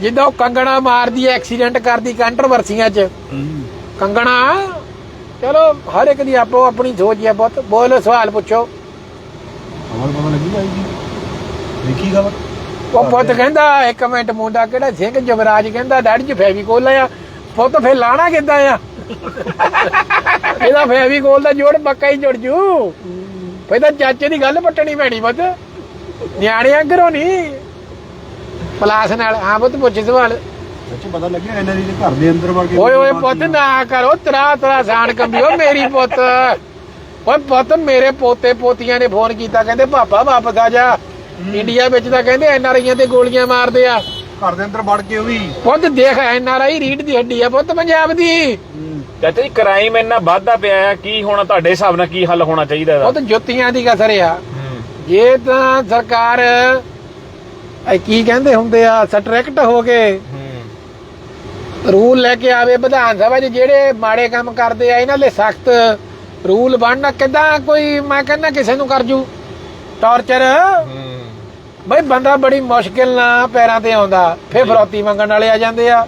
ਜਿੱਦਾਂ ਉਹ ਕੰਗਣਾ ਮਾਰਦੀ ਐ ਐਕਸੀਡੈਂਟ ਕਰਦੀ ਕੰਟਰੋਵਰਸੀਆਂ 'ਚ। ਹੂੰ ਕੰਗਣਾ ਚਲੋ ਹਰ ਇੱਕ ਦੀ ਆਪੋ ਆਪਣੀ ਸੋਚ ਹੈ ਬਹੁਤ ਬੋਲੋ ਸਵਾਲ ਪੁੱਛੋ। ਅਮਰ ਪਤਾ ਲੱਗੀ ਜਾਏਗੀ ਦੇਖੀ ਖਬਰ? ਉਹ ਪੁੱਤ ਕਹਿੰਦਾ ਇੱਕ ਮਿੰਟ ਮੁੰਡਾ ਕਿਹੜਾ ਸਿੰਘ ਜਵਰਾਜ ਕਹਿੰਦਾ ਡੈਡੀ ਜੀ ਫੈਵੀਕੋਲ ਆ ਪੁੱਤ ਫੇਰ ਲਾਣਾ ਕਿੱਦਾਂ ਆ? *laughs* ਇਹਦਾ ਫੈਵੀਕੋਲ ਦਾ ਜੋੜ ਪੱਕਾ ਹੀ ਜੁੜ ਜੂ। ਫੇਰ ਤਾਂ ਚਾਚੇ ਦੀ ਗੱਲ ਪੱਟਣੀ ਪੈਣੀ ਪੁੱਤ। ਨਿਆਣਿਆਂ ਘਰੋਂ ਨਹੀਂ ਪਲਾਸ ਨਾਲ ਹਾਂ ਪੁੱਤ ਪੁੱਛ ਸਵਾਲ। ਚਾਚੇ ਪਤਾ ਲੱਗਿਆ ਇਹਨਾਂ ਦੀ ਘਰ ਦੇ ਅੰਦਰ ਵੜ ਕੇ ਓਏ ਓਏ ਪੁੱਤ ਨਾ ਕਰੋ ਤਰਾ ਤਰਾ ਸਾਨ ਕੰਬਿਓ ਮੇਰੀ ਪੁੱਤ। ਓਏ ਪੁੱਤ ਮੇਰੇ ਪੋਤੇ ਪੋਤੀਆਂ ਨੇ ਫੋਨ ਕੀਤਾ ਕਹਿੰਦੇ ਪਾਪਾ ਵਾਪਸ ਆ ਜਾ। ਇੰਡੀਆ ਵਿੱਚ ਤਾਂ ਕਹਿੰਦੇ ਐਨ ਆਰ ਆਈਆਂ ਤੇ ਗੋਲੀਆਂ ਮਾਰਦੇ ਆ। ਘਰ ਦੇ ਅੰਦਰ ਵੜ ਕੇ ਉਹ ਵੀ। ਪੁੱਤ ਦੇਖ ਐਨ ਆਰ ਆਈ ਰੀਡ ਦੀ ਹੱਡੀ ਆ ਪੁੱਤ ਪੰਜਾਬ ਦੀ। ਚਾਚਾ ਜੀ ਕ੍ਰਾਈਮ ਇੰਨਾ ਵੱਧਦਾ ਪਿਆ ਆ ਕੀ ਹੋਣਾ ਤੁਹਾਡੇ ਹਿਸਾਬ ਨਾਲ ਕੀ ਹੱਲ ਹੋਣਾ ਚਾਹੀਦਾ ਇਹਦਾ? ਪੁੱਤ ਜੁੱਤੀਆਂ ਦੀ ਕਸਰ ਆ। ਹੂੰ। ਜੇ ਤਾਂ ਸਰਕਾਰ ਇਹ ਕੀ ਕਹਿੰਦੇ ਹੁੰਦੇ ਆ ਸਟ੍ਰਿਕਟ ਹੋ ਹੂੰ। ਰੂਲ ਲੈ ਕੇ ਆਵੇ ਵਿਧਾਨ ਸਭਾ 'ਚ ਜਿਹੜੇ ਮਾੜੇ ਕੰਮ ਕਰਦੇ ਆ ਇਹਨਾਂ ਲਈ ਸਖਤ ਰੂਲ ਬਣਨਾ ਕਿਦਾਂ ਕੋਈ ਮੈਂ ਕਹਿੰਦਾ ਕਿਸੇ ਨੂੰ ਕਰ ਜੂ। ਟਾਰਚਰ। ਹੂੰ। ਬਈ ਬੰਦਾ ਬੜੀ ਮੁਸ਼ਕਿਲ ਨਾਲ ਪੈਰਾਂ ਤੇ ਆਉਂਦਾ ਫੇਰ ਫਰੌਤੀ ਮੰਗਣ ਵਾਲੇ ਆ ਜਾਂਦੇ ਆ।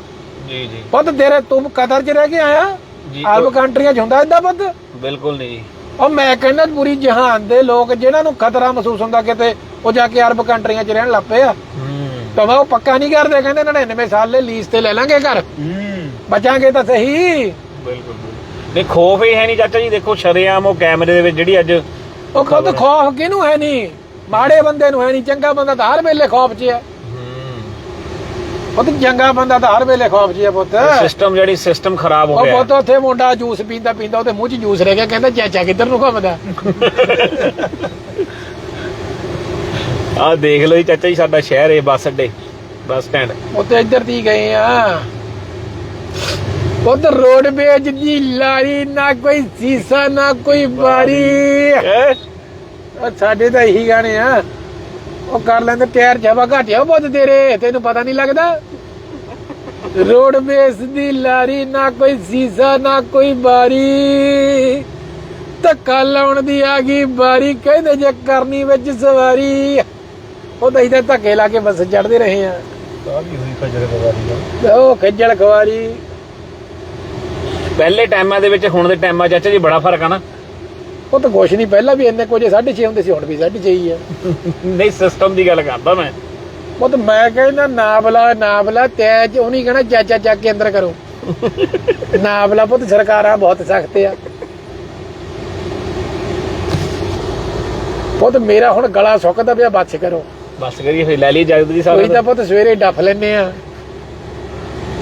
ਜੀ ਜੀ। ਪੁੱਤ ਤੇਰੇ ਤੂੰ ਕਦਰ 'ਚ ਰਹਿ ਕੇ ਆਇਆ? ਜੀ ਕੰਟਰੀਆਂ 'ਚ ਹੁੰਦਾ ਏਦਾਂ ਪੁੱਤ? ਬਿਲਕੁਲ ਨਹੀਂ ਜੀ। ਉਹ ਮੈਂ ਕਹਿੰਦਾ ਪੂਰੀ ਜਹਾਨ ਦੇ ਲੋਕ ਜਿਨ੍ਹਾਂ ਨੂੰ ਖਤਰਾ ਮਹਿਸੂਸ ਹੁੰਦਾ ਕਿਤੇ ਉਹ ਜਾ ਕੇ ਅਰਬ ਕੰਟਰੀਆਂ 'ਚ ਰਹਿਣ ਲੱਗ ਪਏ ਆ। ਹੂੰ। ਤਾਂ ਉਹ ਪੱਕਾ ਨਹੀਂ ਕਰਦੇ ਕਹਿੰਦੇ 99 ਸਾਲ ਲੈ ਲੀਜ਼ ਤੇ ਲੈ ਲਾਂਗੇ ਘਰ। ਹੂੰ। ਬਚਾਂਗੇ ਤਾਂ ਸਹੀ। ਬਿਲਕੁਲ ਨਹੀਂ ਖੋਫ ਹੀ ਹੈ ਨਹੀਂ ਚਾਚਾ ਜੀ ਦੇਖੋ ਸ਼ਰੇਆਮ ਉਹ ਕੈਮਰੇ ਦੇ ਵਿੱਚ ਜਿਹੜੀ ਅੱਜ ਉਹ ਖੁਦ ਖੌਫ ਕਿਹਨੂੰ ਹੈ ਨਹੀਂ? ਮਾੜੇ ਬੰਦੇ ਨੂੰ ਹੈ ਨਹੀਂ ਚੰਗਾ ਬੰਦਾ ਤਾਂ ਹਰ ਵੇਲੇ ਖੌਫ 'ਚ ਹੈ। ਪੁੱਤ ਚੰਗਾ ਬੰਦਾ ਤਾਂ ਹਰ ਵੇਲੇ ਖੌਫ 'ਚ ਹੈ ਪੁੱਤ। ਸਿਸਟਮ ਜਿਹੜੀ ਸਿਸਟਮ ਖਰਾਬ ਹੋ ਉਹ ਗਿਆ। ਪੁੱਤ ਉੱਥੇ ਮੁੰਡਾ ਜੂਸ ਪੀਂਦਾ ਪੀਂਦਾ ਉਹਦੇ ਮੂੰਹ 'ਚ ਜੂਸ ਰਹਿ ਗਿਆ ਕਹਿੰਦਾ ਚਾਚਾ ਕਿੱਧਰ ਨੂੰ ਘੁੰਮਦਾ ਆਹ ਦੇਖ ਲਓ ਜੀ ਚਾਚਾ ਜੀ ਸਾਡਾ ਸ਼ਹਿਰ ਇਹ ਬੱਸ ਅੱਡੇ ਬੱਸ ਸਟੈਂਡ। ਉੱਤੇ ਇੱਧਰ ਦੀ ਗਏ ਆ। ਉਧਰ ਰੋਡਵੇਜ ਦੀ ਲਾਰੀ ਨਾ ਕੋਈ ਸੀਸਾ ਨਾ ਕੋਈ ਬਾਰੀ। ਉਹ ਸਾਡੇ ਤਾਂ ਇਹੀ ਗਾਣੇ ਆ। ਉਹ ਕਰ ਲੈਂਦੇ ਟਾਇਰ ਜਵਾ ਘਾਟਿਆ ਬਹੁਤ ਤੇਰੇ ਤੈਨੂੰ ਪਤਾ ਨਹੀਂ ਲੱਗਦਾ? ਰੋਡਵੇਸ ਦੀ ਲਾਰੀ ਨਾ ਕੋਈ ਸੀਸਾ ਨਾ ਕੋਈ ਬਾਰੀ। ਧੱਕਾ ਲਾਉਣ ਦੀ ਆ ਗਈ ਬਾਰੀ ਕਹਿੰਦੇ ਜੇ ਕਰਨੀ ਵਿੱਚ ਸਵਾਰੀ। ਉਹ ਤਾਂ ਇਹਦੇ ਧੱਕੇ ਲਾ ਕੇ ਬੱਸ ਚੜਦੇ ਰਹੇ ਆ। ਕਾਹਦੀ ਹੋਈ ਖਜਰ ਗਵਾਰੀ ਦਾ ਉਹ ਖੱਜਲ ਖਵਾਰੀ ਪਹਿਲੇ ਟਾਈਮਾਂ ਦੇ ਵਿੱਚ ਹੁਣ ਦੇ ਟਾਈਮਾਂ ਚਾਚਾ ਜੀ ਬੜਾ ਫ਼ਰਕ ਆ ਨਾ। ਉਹ ਤਾਂ ਕੁਛ ਨਹੀਂ ਪਹਿਲਾਂ ਵੀ ਇੰਨੇ ਕੁਝ 6.5 ਹੁੰਦੇ ਸੀ ਹੁਣ ਵੀ 6.5 ਹੀ ਆ। ਨਹੀਂ ਸਿਸਟਮ ਦੀ ਗੱਲ ਕਰਦਾ ਮੈਂ। ਉਹ ਤਾਂ ਮੈਂ ਕਹਿੰਦਾ ਨਾ ਬਲਾ ਨਾ ਬਲਾ ਤੈ ਚ ਉਹਨੀ ਕਹਿਣਾ ਚਾਚਾ ਚੱਕ ਕੇ ਅੰਦਰ ਕਰੋ। ਨਾ ਬਲਾ ਪੁੱਤ ਸਰਕਾਰਾਂ ਬਹੁਤ ਸਖਤ ਆ। ਪੁੱਤ ਮੇਰਾ ਹੁਣ ਗਲਾ ਸੁੱਕਦਾ ਪਿਆ ਬੱਸ ਕਰੋ। ਬੱਸ ਕਰੀਏ ਫਿਰ ਲੈ ਲਈ ਜਗਤ ਜੀ ਕੋਈ ਸਾਹਿਬ ਤਾਂ ਪੁੱਤ ਸਵੇਰੇ ਡੱਫ ਲੈਨੇ ਆ।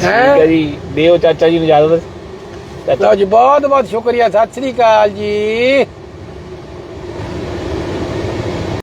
ਠੀਕ ਹੈ? ਜੀ ਦਿਓ ਚਾਚਾ ਜੀ ਨੂੰ ਇਜਾਜ਼ਤ ਲਓ ਜੀ ਬਹੁਤ ਬਹੁਤ ਸ਼ੁਕਰੀਆ ਸਤਿ ਸ੍ਰੀ ਅਕਾਲ ਜੀ।